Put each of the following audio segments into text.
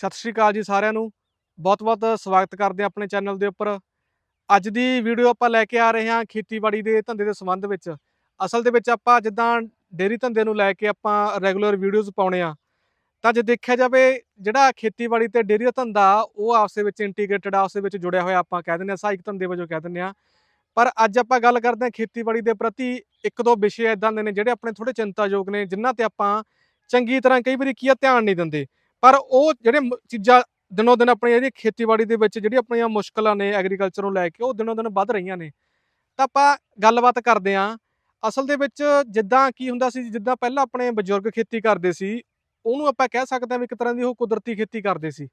ਸਤਿ ਸ਼੍ਰੀ ਅਕਾਲ ਜੀ ਸਾਰਿਆਂ ਨੂੰ। ਬਹੁਤ-ਬਹੁਤ ਸਵਾਗਤ ਕਰਦੇ ਹਾਂ ਆਪਣੇ ਚੈਨਲ ਦੇ ਉੱਪਰ। ਅੱਜ ਦੀ ਵੀਡੀਓ ਆਪਾਂ ਲੈ ਕੇ ਆ ਰਹੇ ਹਾਂ ਖੇਤੀਬਾੜੀ ਦੇ ਧੰਦੇ ਦੇ ਸੰਬੰਧ ਵਿੱਚ। ਅਸਲ ਦੇ ਵਿੱਚ ਆਪਾਂ ਜਿੱਦਾਂ ਡੇਰੀ ਧੰਦੇ ਨੂੰ ਲੈ ਕੇ ਆਪਾਂ ਰੈਗੂਲਰ ਵੀਡੀਓਜ਼ ਪਾਉਣੇ ਆ ਤਾਂ ਜੇ ਦੇਖਿਆ ਜਾਵੇ ਜਿਹੜਾ ਖੇਤੀਬਾੜੀ ਤੇ ਡੇਰੀ ਦਾ ਧੰਦਾ ਉਹ ਆਪਸ ਦੇ ਵਿੱਚ ਇੰਟੀਗ੍ਰੇਟਡ ਆਪਸ ਦੇ ਵਿੱਚ ਜੁੜਿਆ ਹੋਇਆ ਆਪਾਂ ਕਹਿ ਦਿੰਦੇ ਆ ਸਹਾਇਕ ਧੰਦੇ ਵਜੋਂ ਕਹਿ ਦਿੰਦੇ ਆ ਪਰ ਅੱਜ ਆਪਾਂ ਗੱਲ ਕਰਦੇ ਹਾਂ ਖੇਤੀਬਾੜੀ ਦੇ ਪ੍ਰਤੀ ਇੱਕ ਦੋ ਵਿਸ਼ੇ ਇਦਾਂ ਦੇ ਨੇ ਜਿਹੜੇ ਆਪਣੇ ਥੋੜੇ ਚਿੰਤਾਯੋਗ ਨੇ, ਜਿਨ੍ਹਾਂ ਤੇ ਆਪਾਂ ਚੰਗੀ ਤਰ੍ਹਾਂ ਕਈ ਵਾਰੀ ਕੀ ਆ ਧਿਆਨ ਨਹੀਂ ਦਿੰਦੇ। ਪਰ ਉਹ ਜਿਹੜੇ ਮ- ਚੀਜ਼ਾਂ ਦਿਨੋ ਦਿਨ ਆਪਣੀ ਜਿਹੜੀ ਖੇਤੀਬਾੜੀ ਦੇ ਵਿੱਚ ਜਿਹੜੀ ਆਪਣੀਆਂ ਮੁਸ਼ਕਲਾਂ ਨੇ ਐਗਰੀਕਲਚਰ ਨੂੰ ਲੈ ਕੇ ਉਹ ਦਿਨੋ ਦਿਨ ਵੱਧ ਰਹੀਆਂ ਨੇ। ਤਾਂ ਆਪਾਂ ਗੱਲਬਾਤ ਕਰਦੇ ਆਂ ਅਸਲ ਦੇ ਵਿੱਚ ਜਿੱਦਾਂ ਕੀ ਹੁੰਦਾ ਸੀ, ਜਿੱਦਾਂ ਪਹਿਲਾਂ ਆਪਣੇ ਬਜ਼ੁਰਗ ਖੇਤੀ ਕਰਦੇ ਸੀ, ਉਹਨੂੰ ਆਪਾਂ ਕਹਿ ਸਕਦੇ ਹਾਂ ਵੀ ਇੱਕ ਤਰ੍ਹਾਂ ਦੀ ਉਹ ਕੁਦਰਤੀ ਖੇਤੀ ਕਰਦੇ ਸੀ।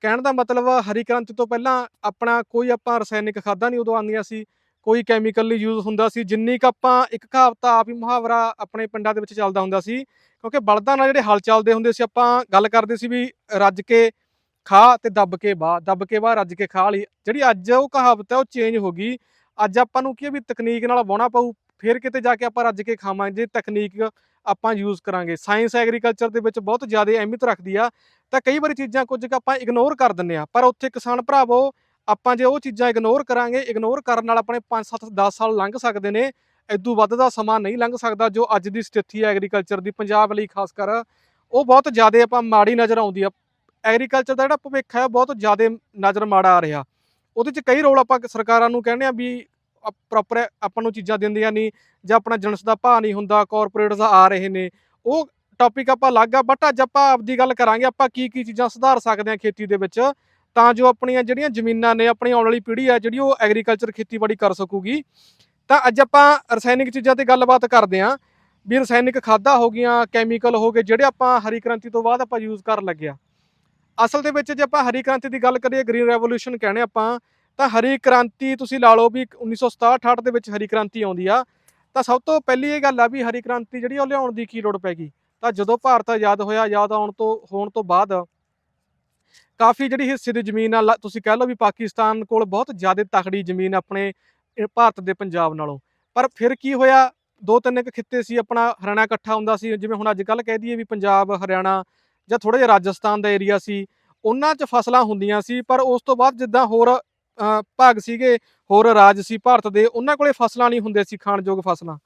ਕਹਿਣ ਦਾ ਮਤਲਬ ਹਰੀ ਕ੍ਰਾਂਤੀ ਤੋਂ ਪਹਿਲਾਂ ਆਪਣਾ ਕੋਈ ਆਪਾਂ ਰਸਾਇਣਿਕ ਖਾਦਾਂ ਨਹੀਂ ਉਦੋਂ ਆਉਂਦੀਆਂ ਸੀ। ਕੋਈ ਕੈਮੀਕਲ ਨਹੀਂ ਯੂਜ਼ ਹੁੰਦਾ ਸੀ। ਜਿੰਨੀ ਕ ਆਪਾਂ ਇੱਕ ਕਹਾਵਤ ਆਪ ਹੀ ਮੁਹਾਵਰਾ ਆਪਣੇ ਪਿੰਡਾਂ ਦੇ ਵਿੱਚ ਚੱਲਦਾ ਹੁੰਦਾ ਸੀ ਕਿਉਂਕਿ ਬਲਦਾਂ ਨਾਲ ਜਿਹੜੇ ਹਲ ਚੱਲਦੇ ਹੁੰਦੇ ਸੀ, ਆਪਾਂ ਗੱਲ ਕਰਦੇ ਸੀ ਵੀ ਰੱਜ ਕੇ ਖਾ ਤੇ ਦੱਬ ਕੇ ਬਾਹ ਦੱਬ ਕੇ ਬਾਹ ਰੱਜ ਕੇ ਖਾ ਲਈ। ਜਿਹੜੀ ਅੱਜ ਉਹ ਕਹਾਵਤ ਹੈ, ਉਹ ਚੇਂਜ ਹੋ ਗਈ। ਅੱਜ ਆਪਾਂ ਨੂੰ ਕੀ ਹੈ ਵੀ ਤਕਨੀਕ ਨਾਲ ਵਾਹੁਣਾ ਪਊ, ਫਿਰ ਕਿਤੇ ਜਾ ਕੇ ਆਪਾਂ ਰੱਜ ਕੇ ਖਾਵਾਂਗੇ, ਜੇ ਤਕਨੀਕ ਆਪਾਂ ਯੂਜ਼ ਕਰਾਂਗੇ। ਸਾਇੰਸ ਐਗਰੀਕਲਚਰ ਦੇ ਵਿੱਚ ਬਹੁਤ ਜ਼ਿਆਦਾ ਅਹਿਮੀਅਤ ਰੱਖਦੀ ਆ। ਤਾਂ ਕਈ ਵਾਰੀ ਚੀਜ਼ਾਂ ਕੁਝ ਕੁ ਆਪਾਂ ਇਗਨੋਰ ਕਰ ਦਿੰਨੇ ਆ। ਪਰ ਉੱਥੇ ਕਿਸਾਨ ਭਰਾਵੋ, ਆਪਾਂ ਜੇ ਉਹ ਚੀਜ਼ਾਂ ਇਗਨੋਰ ਕਰਾਂਗੇ ਇਗਨੋਰ ਕਰਨ ਨਾਲ ਆਪਣੇ 5 7 10 ਸਾਲ ਲੰਘ ਸਕਦੇ ਨੇ। ਇਦੋਂ ਵੱਧ ਦਾ ਸਮਾਂ ਨਹੀਂ ਲੰਘ ਸਕਦਾ ਜੋ ਅੱਜ ਦੀ ਸਥਿਤੀ ਹੈ ਐਗਰੀਕਲਚਰ ਦੀ, ਪੰਜਾਬ ਲਈ ਖਾਸ ਕਰ। ਉਹ ਬਹੁਤ ਜ਼ਿਆਦਾ ਆਪਾਂ ਮਾੜੀ ਨਜ਼ਰ ਆਉਂਦੀ ਆ। ਐਗਰੀਕਲਚਰ ਦਾ ਜਿਹੜਾ ਭਵਿੱਖ ਹੈ ਬਹੁਤ ਜ਼ਿਆਦਾ ਨਜ਼ਰ ਮਾੜਾ ਆ ਰਿਹਾ। ਉਹਦੇ 'ਚ ਕਈ ਰੋਲ ਆਪਾਂ ਸਰਕਾਰਾਂ ਨੂੰ ਕਹਿੰਦੇ ਆ ਵੀ ਪ੍ਰੋਪਰ ਆਪਾਂ ਨੂੰ ਚੀਜ਼ਾਂ ਦਿੰਦੀਆਂ ਨਹੀਂ ਜਾਂ ਆਪਣਾ ਜਨਸ ਦਾ ਭਾਅ ਨਹੀਂ ਹੁੰਦਾ ਕਾਰਪੋਰੇਟਸ ਆ ਰਹੇ ਨੇ। ਉਹ ਟੌਪਿਕ ਆਪਾਂ ਅਲੱਗ ਆ ਬਟ ਅੱਜ ਆਪਾਂ ਆਪਦੀ ਗੱਲ ਕਰਾਂਗੇ, ਆਪਾਂ ਕੀ ਕੀ ਚੀਜ਼ਾਂ ਸੁਧਾਰ ਸਕਦੇ ਹਾਂ ਖੇਤੀ ਦੇ ਵਿੱਚ ਤਾਂ ਜੋ ਆਪਣੀਆਂ ਜਿਹੜੀਆਂ ਜ਼ਮੀਨਾਂ ਨੇ, ਆਪਣੀ ਆਉਣ ਵਾਲੀ ਪੀੜ੍ਹੀ ਆ ਜਿਹੜੀ ਉਹ ਐਗਰੀਕਲਚਰ ਖੇਤੀਬਾੜੀ ਕਰ ਸਕੂਗੀ। ਤਾਂ ਅੱਜ ਆਪਾਂ ਰਸਾਇਣਿਕ ਚੀਜ਼ਾਂ ਤੇ ਗੱਲਬਾਤ ਕਰਦੇ ਹਾਂ। ਵੀ ਰਸਾਇਣਿਕ ਖਾਦਾਂ ਹੋ ਗਈਆਂ ਕੈਮੀਕਲ ਹੋ ਗਏ, ਜਿਹੜੇ ਆਪਾਂ ਹਰੀ ਕ੍ਰਾਂਤੀ ਤੋਂ ਬਾਅਦ ਆਪਾਂ ਯੂਜ਼ ਕਰਨ ਲੱਗਿਆ ਅਸਲ ਦੇ ਵਿੱਚ ਜੇ ਆਪਾਂ ਹਰੀ ਕ੍ਰਾਂਤੀ ਦੀ ਗੱਲ ਕਰੀਏ ਗ੍ਰੀਨ ਰੈਵੋਲੂਸ਼ਨ ਕਹਿੰਦੇ ਆਪਾਂ, ਤਾਂ ਹਰੀ ਕ੍ਰਾਂਤੀ ਤੁਸੀਂ ਲਾ ਲਓ ਵੀ 1967 ਦੇ ਵਿੱਚ ਹਰੀ ਕ੍ਰਾਂਤੀ ਆਉਂਦੀ ਆ। ਤਾਂ ਸਭ ਤੋਂ ਪਹਿਲੀ ਇਹ ਗੱਲ ਆ ਵੀ ਹਰੀ ਕ੍ਰਾਂਤੀ ਜਿਹੜੀ ਉਹ ਲਿਆਉਣ ਦੀ ਕੀ ਲੋੜ ਪੈ ਗਈ? ਤਾਂ ਜਦੋਂ ਭਾਰਤ ਆਜ਼ਾਦ ਹੋਇਆ, ਆਜ਼ਾਦ ਆਉਣ ਤੋਂ, ਹੋਣ ਤੋਂ ਬਾਅਦ ਕਾਫੀ ਜਿਹੜੀ ਹਿੱਸੇ ਦੀ ਜ਼ਮੀਨ ਆ, ਲ- ਤੁਸੀਂ ਕਹਿ ਲਓ ਵੀ ਪਾਕਿਸਤਾਨ ਕੋਲ ਬਹੁਤ ਜ਼ਿਆਦਾ ਤਕੜੀ ਜ਼ਮੀਨ ਆਪਣੇ ਭਾਰਤ ਦੇ ਪੰਜਾਬ ਨਾਲੋਂ। ਪਰ ਫਿਰ ਕੀ ਹੋਇਆ? ਦੋ ਤਿੰਨ ਇੱਕ ਖਿੱਤੇ ਸੀ, ਆਪਣਾ ਹਰਿਆਣਾ ਇਕੱਠਾ ਹੁੰਦਾ ਸੀ, ਜਿਵੇਂ ਹੁਣ ਅੱਜ ਕੱਲ ਕਹਿ ਦਈਏ ਵੀ ਪੰਜਾਬ, ਹਰਿਆਣਾ ਜਾਂ ਥੋੜਾ ਜਿਹਾ ਰਾਜਸਥਾਨ ਦਾ ਏਰੀਆ ਸੀ, ਉਹਨਾਂ 'ਚ ਫਸਲਾਂ ਹੁੰਦੀਆਂ ਸੀ, ਪਰ ਉਸ ਤੋਂ ਬਾਅਦ ਜਿੱਦਾਂ ਹੋਰ ਭਾਗ ਸੀਗੇ, ਹੋਰ ਰਾਜ ਸੀ ਭਾਰਤ ਦੇ, ਉਹਨਾਂ ਕੋਲੇ ਫਸਲਾਂ ਨਹੀਂ ਹੁੰਦੇ ਸੀ, ਖਾਣਯੋਗ ਫਸਲਾਂ।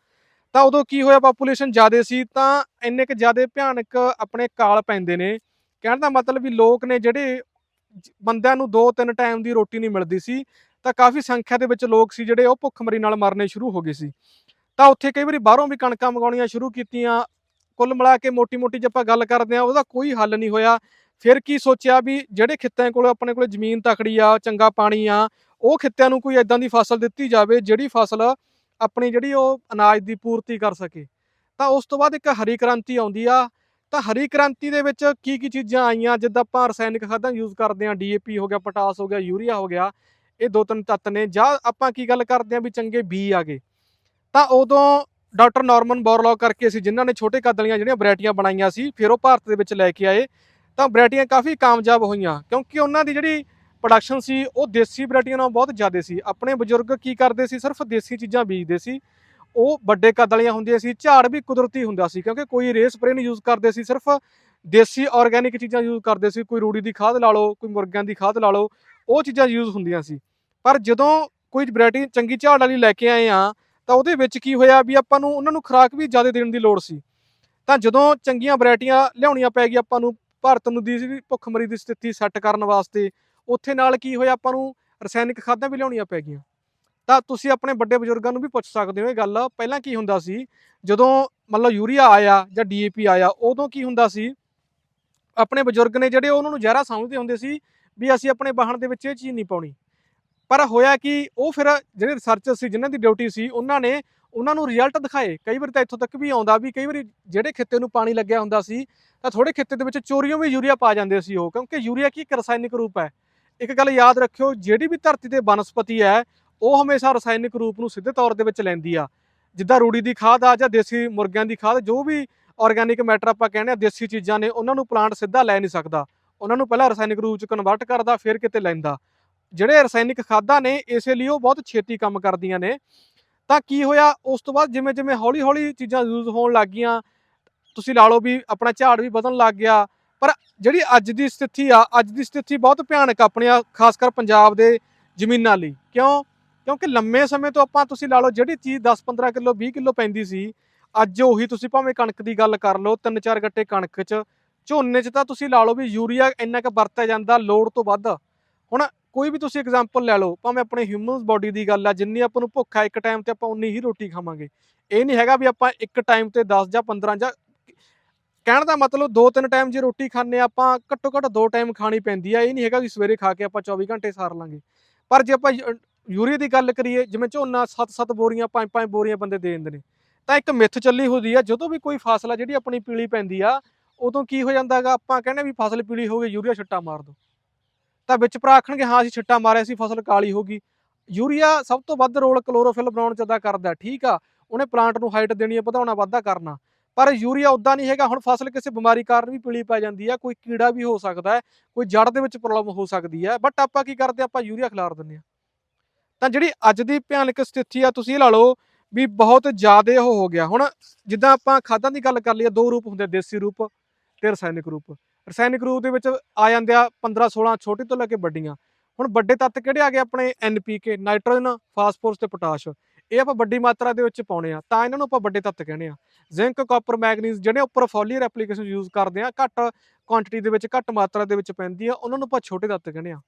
ਤਾਂ ਉਦੋਂ ਕੀ ਹੋਇਆ? ਪਾਪੂਲੇਸ਼ਨ ਜ਼ਿਆਦੇ ਸੀ, ਤਾਂ ਇੰਨੇ ਕੁ ਜ਼ਿਆਦੇ ਭਿਆਨਕ ਆਪਣੇ ਕਾਲ ਪੈਂਦੇ ਨੇ। ਕਹਿਣ ਦਾ ਮਤਲਬ ਵੀ ਲੋਕ ਨੇ ਜਿਹੜੇ ਬੰਦਿਆਂ ਨੂੰ ਦੋ ਤਿੰਨ ਟਾਈਮ ਦੀ ਰੋਟੀ ਨਹੀਂ ਮਿਲਦੀ ਸੀ ਤਾਂ ਕਾਫੀ ਸੰਖਿਆ ਦੇ ਵਿੱਚ ਲੋਕ ਸੀ ਜਿਹੜੇ ਉਹ ਭੁੱਖਮਰੀ ਨਾਲ ਮਰਨੇ ਸ਼ੁਰੂ ਹੋ ਗਏ ਸੀ। ਤਾਂ ਉੱਥੇ ਕਈ ਵਾਰੀ ਬਾਹਰੋਂ ਵੀ ਕਣਕਾਂ ਮੰਗਾਉਣੀਆਂ ਸ਼ੁਰੂ ਕੀਤੀਆਂ। ਕੁੱਲ ਮਿਲਾ ਕੇ ਮੋਟੀ-ਮੋਟੀ ਜੇ ਆਪਾਂ ਗੱਲ ਕਰਦੇ ਆ ਉਹਦਾ ਕੋਈ ਹੱਲ ਨਹੀਂ ਹੋਇਆ। ਫਿਰ ਕੀ ਸੋਚਿਆ ਵੀ ਜਿਹੜੇ ਖਿੱਤਿਆਂ ਕੋਲ, ਆਪਣੇ ਕੋਲ ਜ਼ਮੀਨ ਤਕੜੀ ਆ, ਚੰਗਾ ਪਾਣੀ ਆ, ਉਹ ਖਿੱਤਿਆਂ ਨੂੰ ਕੋਈ ਐਦਾਂ ਦੀ ਫਸਲ ਦਿੱਤੀ ਜਾਵੇ ਜਿਹੜੀ ਫਸਲ ਆਪਣੀ ਜਿਹੜੀ ਉਹ ਅਨਾਜ ਦੀ ਪੂਰਤੀ ਕਰ ਸਕੇ। ਤਾਂ ਉਸ ਤੋਂ ਬਾਅਦ ਇੱਕ ਹਰੀ ਕ੍ਰਾਂਤੀ ਆਉਂਦੀ ਆ। ਤਾਂ ਹਰੀ ਕ੍ਰਾਂਤੀ ਦੇ ਵਿੱਚ ਕੀ ਕੀ ਚੀਜ਼ਾਂ ਆਈਆਂ? ਜਿੱਦਾਂ ਆਪਾਂ ਰਸਾਇਣਿਕ ਖਾਦਾਂ ਯੂਜ਼ ਕਰਦੇ ਆ ਡੀਏਪੀ ਹੋ ਗਿਆ, ਪੋਟਾਸ ਹੋ ਗਿਆ, ਯੂਰੀਆ ਹੋ ਗਿਆ। ਇਹ ਦੋ ਤਿੰਨ ਤੱਤ ਨੇ, ਜਾਂ ਆਪਾਂ ਕੀ ਗੱਲ ਕਰਦੇ ਆ ਵੀ ਚੰਗੇ ਬੀ ਆ ਗਏ। ਤਾਂ ਉਦੋਂ ਡਾਕਟਰ ਨਾਰਮਨ ਬੋਰਲੌਗ ਕਰਕੇ ਸੀ, ਜਿਨ੍ਹਾਂ ਨੇ ਛੋਟੇ ਕੱਦ ਵਾਲੀਆਂ ਜਿਹੜੀਆਂ ਵੈਰਾਈਟੀਆਂ ਬਣਾਈਆਂ ਸੀ, ਫਿਰ ਉਹ ਭਾਰਤ ਦੇ ਵਿੱਚ ਲੈ ਕੇ ਆਏ। ਤਾਂ ਵੈਰਾਈਟੀਆਂ ਕਾਫੀ ਕਾਮਯਾਬ ਹੋਈਆਂ, ਕਿਉਂਕਿ ਉਹਨਾਂ ਦੀ ਜਿਹੜੀ ਪ੍ਰੋਡਕਸ਼ਨ ਸੀ, ਉਹ ਦੇਸੀ ਵੈਰਾਈਟੀਆਂ ਨਾਲੋਂ ਬਹੁਤ ਜ਼ਿਆਦਾ ਸੀ। ਆਪਣੇ ਬਜ਼ੁਰਗ ਕੀ ਕਰਦੇ ਸੀ, ਸਿਰਫ ਦੇਸੀ ਚੀਜ਼ਾਂ ਬੀਜਦੇ ਸੀ। ਉਹ ਵੱਡੇ ਕੱਦ ਵਾਲੀਆਂ ਹੁੰਦੀਆਂ ਸੀ, ਝਾੜ ਵੀ ਕੁਦਰਤੀ ਹੁੰਦਾ ਸੀ, ਕਿਉਂਕਿ ਕੋਈ ਰੇ ਸਪਰੇ ਨਹੀਂ ਯੂਜ਼ ਕਰਦੇ ਸੀ, ਸਿਰਫ ਦੇਸੀ ਆਰਗੈਨਿਕ ਚੀਜ਼ਾਂ ਯੂਜ਼ ਕਰਦੇ ਸੀ। ਕੋਈ ਰੂੜੀ ਦੀ ਖਾਦ ਲਾ ਲਓ, ਕੋਈ ਮੁਰਗਿਆਂ ਦੀ ਖਾਦ ਲਾ ਲਓ ਉਹ ਚੀਜ਼ਾਂ ਯੂਜ਼ ਹੁੰਦੀਆਂ ਸੀ। ਪਰ ਜਦੋਂ ਕੋਈ ਵੈਰਾਈਟੀ ਚੰਗੀ ਝਾੜ ਵਾਲੀ ਲੈ ਕੇ ਆਏ ਆ ਤਾਂ ਉਹਦੇ ਵਿੱਚ ਕੀ ਹੋਇਆ ਵੀ ਆਪਾਂ ਨੂੰ ਉਹਨਾਂ ਨੂੰ ਖੁਰਾਕ ਵੀ ਜ਼ਿਆਦਾ ਦੇਣ ਦੀ ਲੋੜ ਸੀ। ਤਾਂ ਜਦੋਂ ਚੰਗੀਆਂ ਵੈਰਾਈਟੀਆਂ ਲਿਆਉਣੀਆਂ ਪੈ ਗਈਆਂ, ਆਪਾਂ ਨੂੰ ਭਾਰਤ ਨੂੰ ਦੀ ਭੁੱਖਮਰੀ ਦੀ ਸਥਿਤੀ ਸੈੱਟ ਕਰਨ ਵਾਸਤੇ, ਉੱਥੇ ਨਾਲ ਕੀ ਹੋਇਆ, ਆਪਾਂ ਨੂੰ ਰਸਾਇਣਿਕ ਖਾਦਾਂ ਵੀ ਲਿਆਉਣੀਆਂ ਪੈ ਗਈਆਂ। ਤਾਂ ਤੁਸੀਂ ਆਪਣੇ ਵੱਡੇ ਬਜ਼ੁਰਗਾਂ ਨੂੰ ਵੀ ਪੁੱਛ ਸਕਦੇ ਹੋ ਇਹ ਗੱਲ। ਪਹਿਲਾਂ ਕੀ ਹੁੰਦਾ ਸੀ, ਜਦੋਂ ਮਤਲਬ ਯੂਰੀਆ ਆਇਆ ਜਾਂ ਡੀਏਪੀ ਆਇਆ, ਉਦੋਂ ਕੀ ਹੁੰਦਾ ਸੀ, ਆਪਣੇ ਬਜ਼ੁਰਗ ਨੇ ਜਿਹੜੇ ਉਹਨਾਂ ਨੂੰ ਜ਼ਹਿਰਾ ਸਮਝਦੇ ਹੁੰਦੇ ਸੀ ਵੀ ਅਸੀਂ ਆਪਣੇ ਵਾਹਨ ਦੇ ਵਿੱਚ ਇਹ ਚੀਜ਼ ਨਹੀਂ ਪਾਉਣੀ। ਪਰ ਹੋਇਆ ਕਿ, ਉਹ ਫਿਰ ਜਿਹੜੇ ਰਿਸਰਚਰ ਸੀ, ਜਿਨ੍ਹਾਂ ਦੀ ਡਿਊਟੀ ਸੀ, ਉਹਨਾਂ ਨੇ ਉਹਨਾਂ ਨੂੰ ਰਿਜ਼ਲਟ ਦਿਖਾਏ। ਕਈ ਵਾਰੀ ਤਾਂ ਇੱਥੋਂ ਤੱਕ ਵੀ ਆਉਂਦਾ ਵੀ ਕਈ ਵਾਰੀ ਜਿਹੜੇ ਖਿੱਤੇ ਨੂੰ ਪਾਣੀ ਲੱਗਿਆ ਹੁੰਦਾ ਸੀ, ਤਾਂ ਥੋੜੇ ਖਿੱਤੇ ਦੇ ਵਿੱਚ ਚੋਰੀਆਂ ਵੀ ਯੂਰੀਆ ਪਾ ਜਾਂਦੇ ਸੀ ਉਹ, ਕਿਉਂਕਿ ਯੂਰੀਆ ਕੀ ਇੱਕ ਰਸਾਇਣਿਕ ਰੂਪ ਹੈ। ਇੱਕ ਗੱਲ ਯਾਦ ਰੱਖਿਓ, ਜਿਹੜੀ ਵੀ ਧਰਤੀ ਤੇ ਬਨਸਪਤੀ ਹੈ, ਉਹ ਹਮੇਸ਼ਾ ਰਸਾਇਣਿਕ ਰੂਪ ਨੂੰ ਸਿੱਧੇ ਤੌਰ ਦੇ ਵਿੱਚ ਲੈਂਦੀ ਆ। ਜਿੱਦਾਂ ਰੂੜੀ ਦੀ ਖਾਦ ਆ ਜਾਂ ਦੇਸੀ ਮੁਰਗਿਆਂ ਦੀ ਖਾਦ, ਜੋ ਵੀ ਆਰਗੈਨਿਕ ਮੈਟਰ ਆਪਾਂ ਕਹਿੰਦੇ ਆ, ਦੇਸੀ ਚੀਜ਼ਾਂ ਨੇ, ਉਹਨਾਂ ਨੂੰ ਪਲਾਂਟ ਸਿੱਧਾ ਲੈ ਨਹੀਂ ਸਕਦਾ। ਉਹਨਾਂ ਨੂੰ ਪਹਿਲਾਂ ਰਸਾਇਣਿਕ ਰੂਪ ਚ ਕਨਵਰਟ ਕਰਦਾ, ਫਿਰ ਕਿਤੇ ਲੈਂਦਾ। ਜਿਹੜੇ ਰਸਾਇਣਿਕ ਖਾਦਾਂ ਨੇ, ਇਸੇ ਲਈ ਉਹ ਬਹੁਤ ਛੇਤੀ ਕੰਮ ਕਰਦੀਆਂ ਨੇ। ਤਾਂ ਕੀ ਹੋਇਆ, ਉਸ ਤੋਂ ਬਾਅਦ ਜਿਵੇਂ ਜਿਵੇਂ ਹੌਲੀ ਹੌਲੀ ਚੀਜ਼ਾਂ ਯੂਜ਼ ਹੋਣ ਲੱਗ ਗਈਆਂ, ਤੁਸੀਂ ਲਾ ਲਓ ਵੀ ਆਪਣਾ ਝਾੜ ਵੀ ਵਧਣ ਲੱਗ ਗਿਆ, ਪਰ ਜਿਹੜੀ ਅੱਜ ਦੀ ਸਥਿਤੀ ਆ, ਅੱਜ ਦੀ ਸਥਿਤੀ ਬਹੁਤ ਭਿਆਨਕ ਆ ਆਪਣੇ ਖਾਸ ਕਰ ਪੰਜਾਬ ਦੇ ਜ਼ਮੀਨਾਂ ਲਈ। ਕਿਉਂ? ਕਿਉਂਕਿ ਲੰਮੇ ਸਮੇਂ ਤੋਂ ਆਪਾਂ ਤੁਸੀਂ ਲਾ ਲਓ ਜਿਹੜੀ ਚੀਜ਼ 10 15 ਕਿਲੋ 20 ਕਿਲੋ ਪੈਂਦੀ ਸੀ, ਅੱਜ ਉਹੀ ਤੁਸੀਂ ਭਾਵੇਂ ਕਣਕ ਦੀ ਗੱਲ ਕਰ ਲਓ ਤਿੰਨ ਚਾਰ ਗੱਟੇ ਕਣਕ 'ਚ ਝੋਨੇ 'ਚ ਤਾਂ ਤੁਸੀਂ ਲਾ ਲਓ ਵੀ ਯੂਰੀਆ ਇੰਨਾ ਕੁ ਵਰਤਿਆ ਜਾਂਦਾ ਲੋੜ ਤੋਂ ਵੱਧ। ਹੁਣ ਕੋਈ ਵੀ ਤੁਸੀਂ ਐਗਜ਼ਾਮਪਲ ਲੈ ਲਓ, ਭਾਵੇਂ ਆਪਣੇ ਹਿਊਮਨ ਬਾਡੀ ਦੀ ਗੱਲ ਆ, ਜਿੰਨੀ ਆਪਾਂ ਨੂੰ ਭੁੱਖ ਆ, ਇੱਕ ਟਾਈਮ ਤੇ ਆਪਾਂ ਉਨੀ ਹੀ ਰੋਟੀ ਖਾਵਾਂਗੇ। ਇਹ ਨਹੀਂ ਹੈਗਾ ਵੀ ਆਪਾਂ ਇੱਕ ਟਾਈਮ ਤੇ 10 ਜਾਂ 15 ਜਾਂ ਕਹਿਣ ਦਾ ਮਤਲਬ ਦੋ ਤਿੰਨ ਟਾਈਮ ਜੇ ਰੋਟੀ ਖਾਂਦੇ ਆ, ਆਪਾਂ ਘੱਟੋ ਘੱਟ ਦੋ ਟਾਈਮ ਖਾਣੀ ਪੈਂਦੀ ਆ। ਇਹ ਨਹੀਂ ਹੈਗਾ ਵੀ ਸਵੇਰੇ ਖਾ ਕੇ ਆਪਾਂ 24 ਘੰਟੇ ਸਾਰ ਲਾਂਗੇ। ਪਰ ਜੇ ਆਪਾਂ ਯੂ- ਯੂਰੀਆ ਦੀ ਗੱਲ ਕਰੀਏ, ਜਿਵੇਂ ਝੋਨਾ 7-7 ਬੋਰੀਆਂ 5-5 ਬੋਰੀਆਂ ਬੰਦੇ ਦੇ ਦਿੰਦੇ ਨੇ, ਤਾਂ ਇੱਕ ਮਿੱਥ ਚੱਲੀ ਹੁੰਦੀ ਆ, ਜਦੋਂ ਵੀ ਕੋਈ ਫਸਲ ਆ, ਜਿਹੜੀ ਆਪਣੀ ਪੀਲੀ ਪੈਂਦੀ ਆ ਉਦੋਂ ਕੀ ਹੋ ਜਾਂਦਾ ਹੈਗਾ ਆਪਾਂ ਕਹਿੰਦੇ ਵੀ ਫਸਲ ਪੀਲੀ ਹੋ ਗਈ, ਯੂਰੀਆ ਛਿੱਟਾ ਮਾਰ ਦੋ। ਤਾਂ ਵਿੱਚ ਭਰਾ ਆਖਣਗੇ, ਹਾਂ, ਅਸੀਂ ਛਿੱਟਾ ਮਾਰਿਆ ਸੀ, ਫਸਲ ਕਾਲੀ ਹੋ ਗਈ। ਯੂਰੀਆ ਸਭ ਤੋਂ ਵੱਧ ਰੋਲ ਕਲੋਰੋਫਿਲ ਬਣਾਉਣ ਚ ਅਦਾ ਕਰਦਾ, ਠੀਕ ਆ? ਉਹਨੇ ਪਲਾਂਟ ਨੂੰ ਹਾਈਟ ਦੇਣੀ ਹੈ, ਵਧਾਉਣਾ, ਵਾਧਾ ਕਰਨਾ। ਪਰ ਯੂਰੀਆ ਉਦਾਂ ਨਹੀਂ ਹੈਗਾ, ਹੁਣ ਫਸਲ ਕਿਸੇ ਬਿਮਾਰੀ ਕਾਰਨ ਵੀ ਪੀਲੀ ਪੈ ਜਾਂਦੀ ਹੈ, ਕੋਈ ਕੀੜਾ ਵੀ ਹੋ ਸਕਦਾ ਹੈ, ਕੋਈ ਜੜ ਦੇ ਵਿੱਚ ਪ੍ਰੋਬਲਮ ਹੋ ਸਕਦੀ ਹੈ। ਬਟ ਆਪਾਂ ਕੀ ਕਰਦੇ ਆਪਾਂ ਯੂਰੀਆ ਖਿਲਾਰ ਦਿੰਦੇ ਆ ਤਾਂ ਜਿਹੜੀ ਅੱਜ ਦੀ ਭਿਆਨਕ ਸਥਿਤੀ ਆ, ਤੁਸੀਂ ਇਹ ਲਾ ਲਓ ਵੀ ਬਹੁਤ ਜ਼ਿਆਦਾ ਉਹ ਹੋ ਗਿਆ। ਹੁਣ ਜਿੱਦਾਂ ਆਪਾਂ ਖਾਦਾਂ ਦੀ ਗੱਲ ਕਰ ਲਈਏ, ਦੋ ਰੂਪ ਹੁੰਦੇ, ਦੇਸੀ ਰੂਪ। ਤੇ ਰਸਾਇਣਿਕ ਰੂਪ। ਰਸਾਇਣਿਕ ਰੂਪ ਦੇ ਵਿੱਚ ਆ ਜਾਂਦੇ ਆ 15 16 ਛੋਟੀ ਤੋਂ ਲੈ ਕੇ ਵੱਡੀਆਂ। ਹੁਣ ਵੱਡੇ ਤੱਤ ਕਿਹੜੇ ਆ ਗਏ ਆਪਣੇ? ਐਨਪੀਕੇ ਨਾਈਟ੍ਰੋਜਨ ਫਾਸਫੋਰਸ ਤੇ ਪੋਟਾਸ਼ ਇਹ ਆਪਾਂ ਵੱਡੀ ਮਾਤਰਾ ਦੇ ਵਿੱਚ ਪਾਉਣੇ ਆ, ਤਾਂ ਇਹਨਾਂ ਨੂੰ ਆਪਾਂ ਵੱਡੇ ਤੱਤ ਕਹਿੰਦੇ ਆ। ਜ਼ਿੰਕ ਕਾਪਰ ਮੈਗਨੀਜ਼ ਜਿਹੜੇ ਉੱਪਰ ਫੋਲੀਅਰ ਐਪਲੀਕੇਸ਼ਨ ਯੂਜ਼ ਕਰਦੇ ਆ, ਘੱਟ ਕੁਆਂਟੀਟੀ ਦੇ ਵਿੱਚ, ਘੱਟ ਮਾਤਰਾ ਦੇ ਵਿੱਚ ਪੈਂਦੀ ਆ, ਉਹਨਾਂ ਨੂੰ ਆਪਾਂ ਛੋਟੇ ਤੱਤ ਕਹਿੰਦੇ ਆ।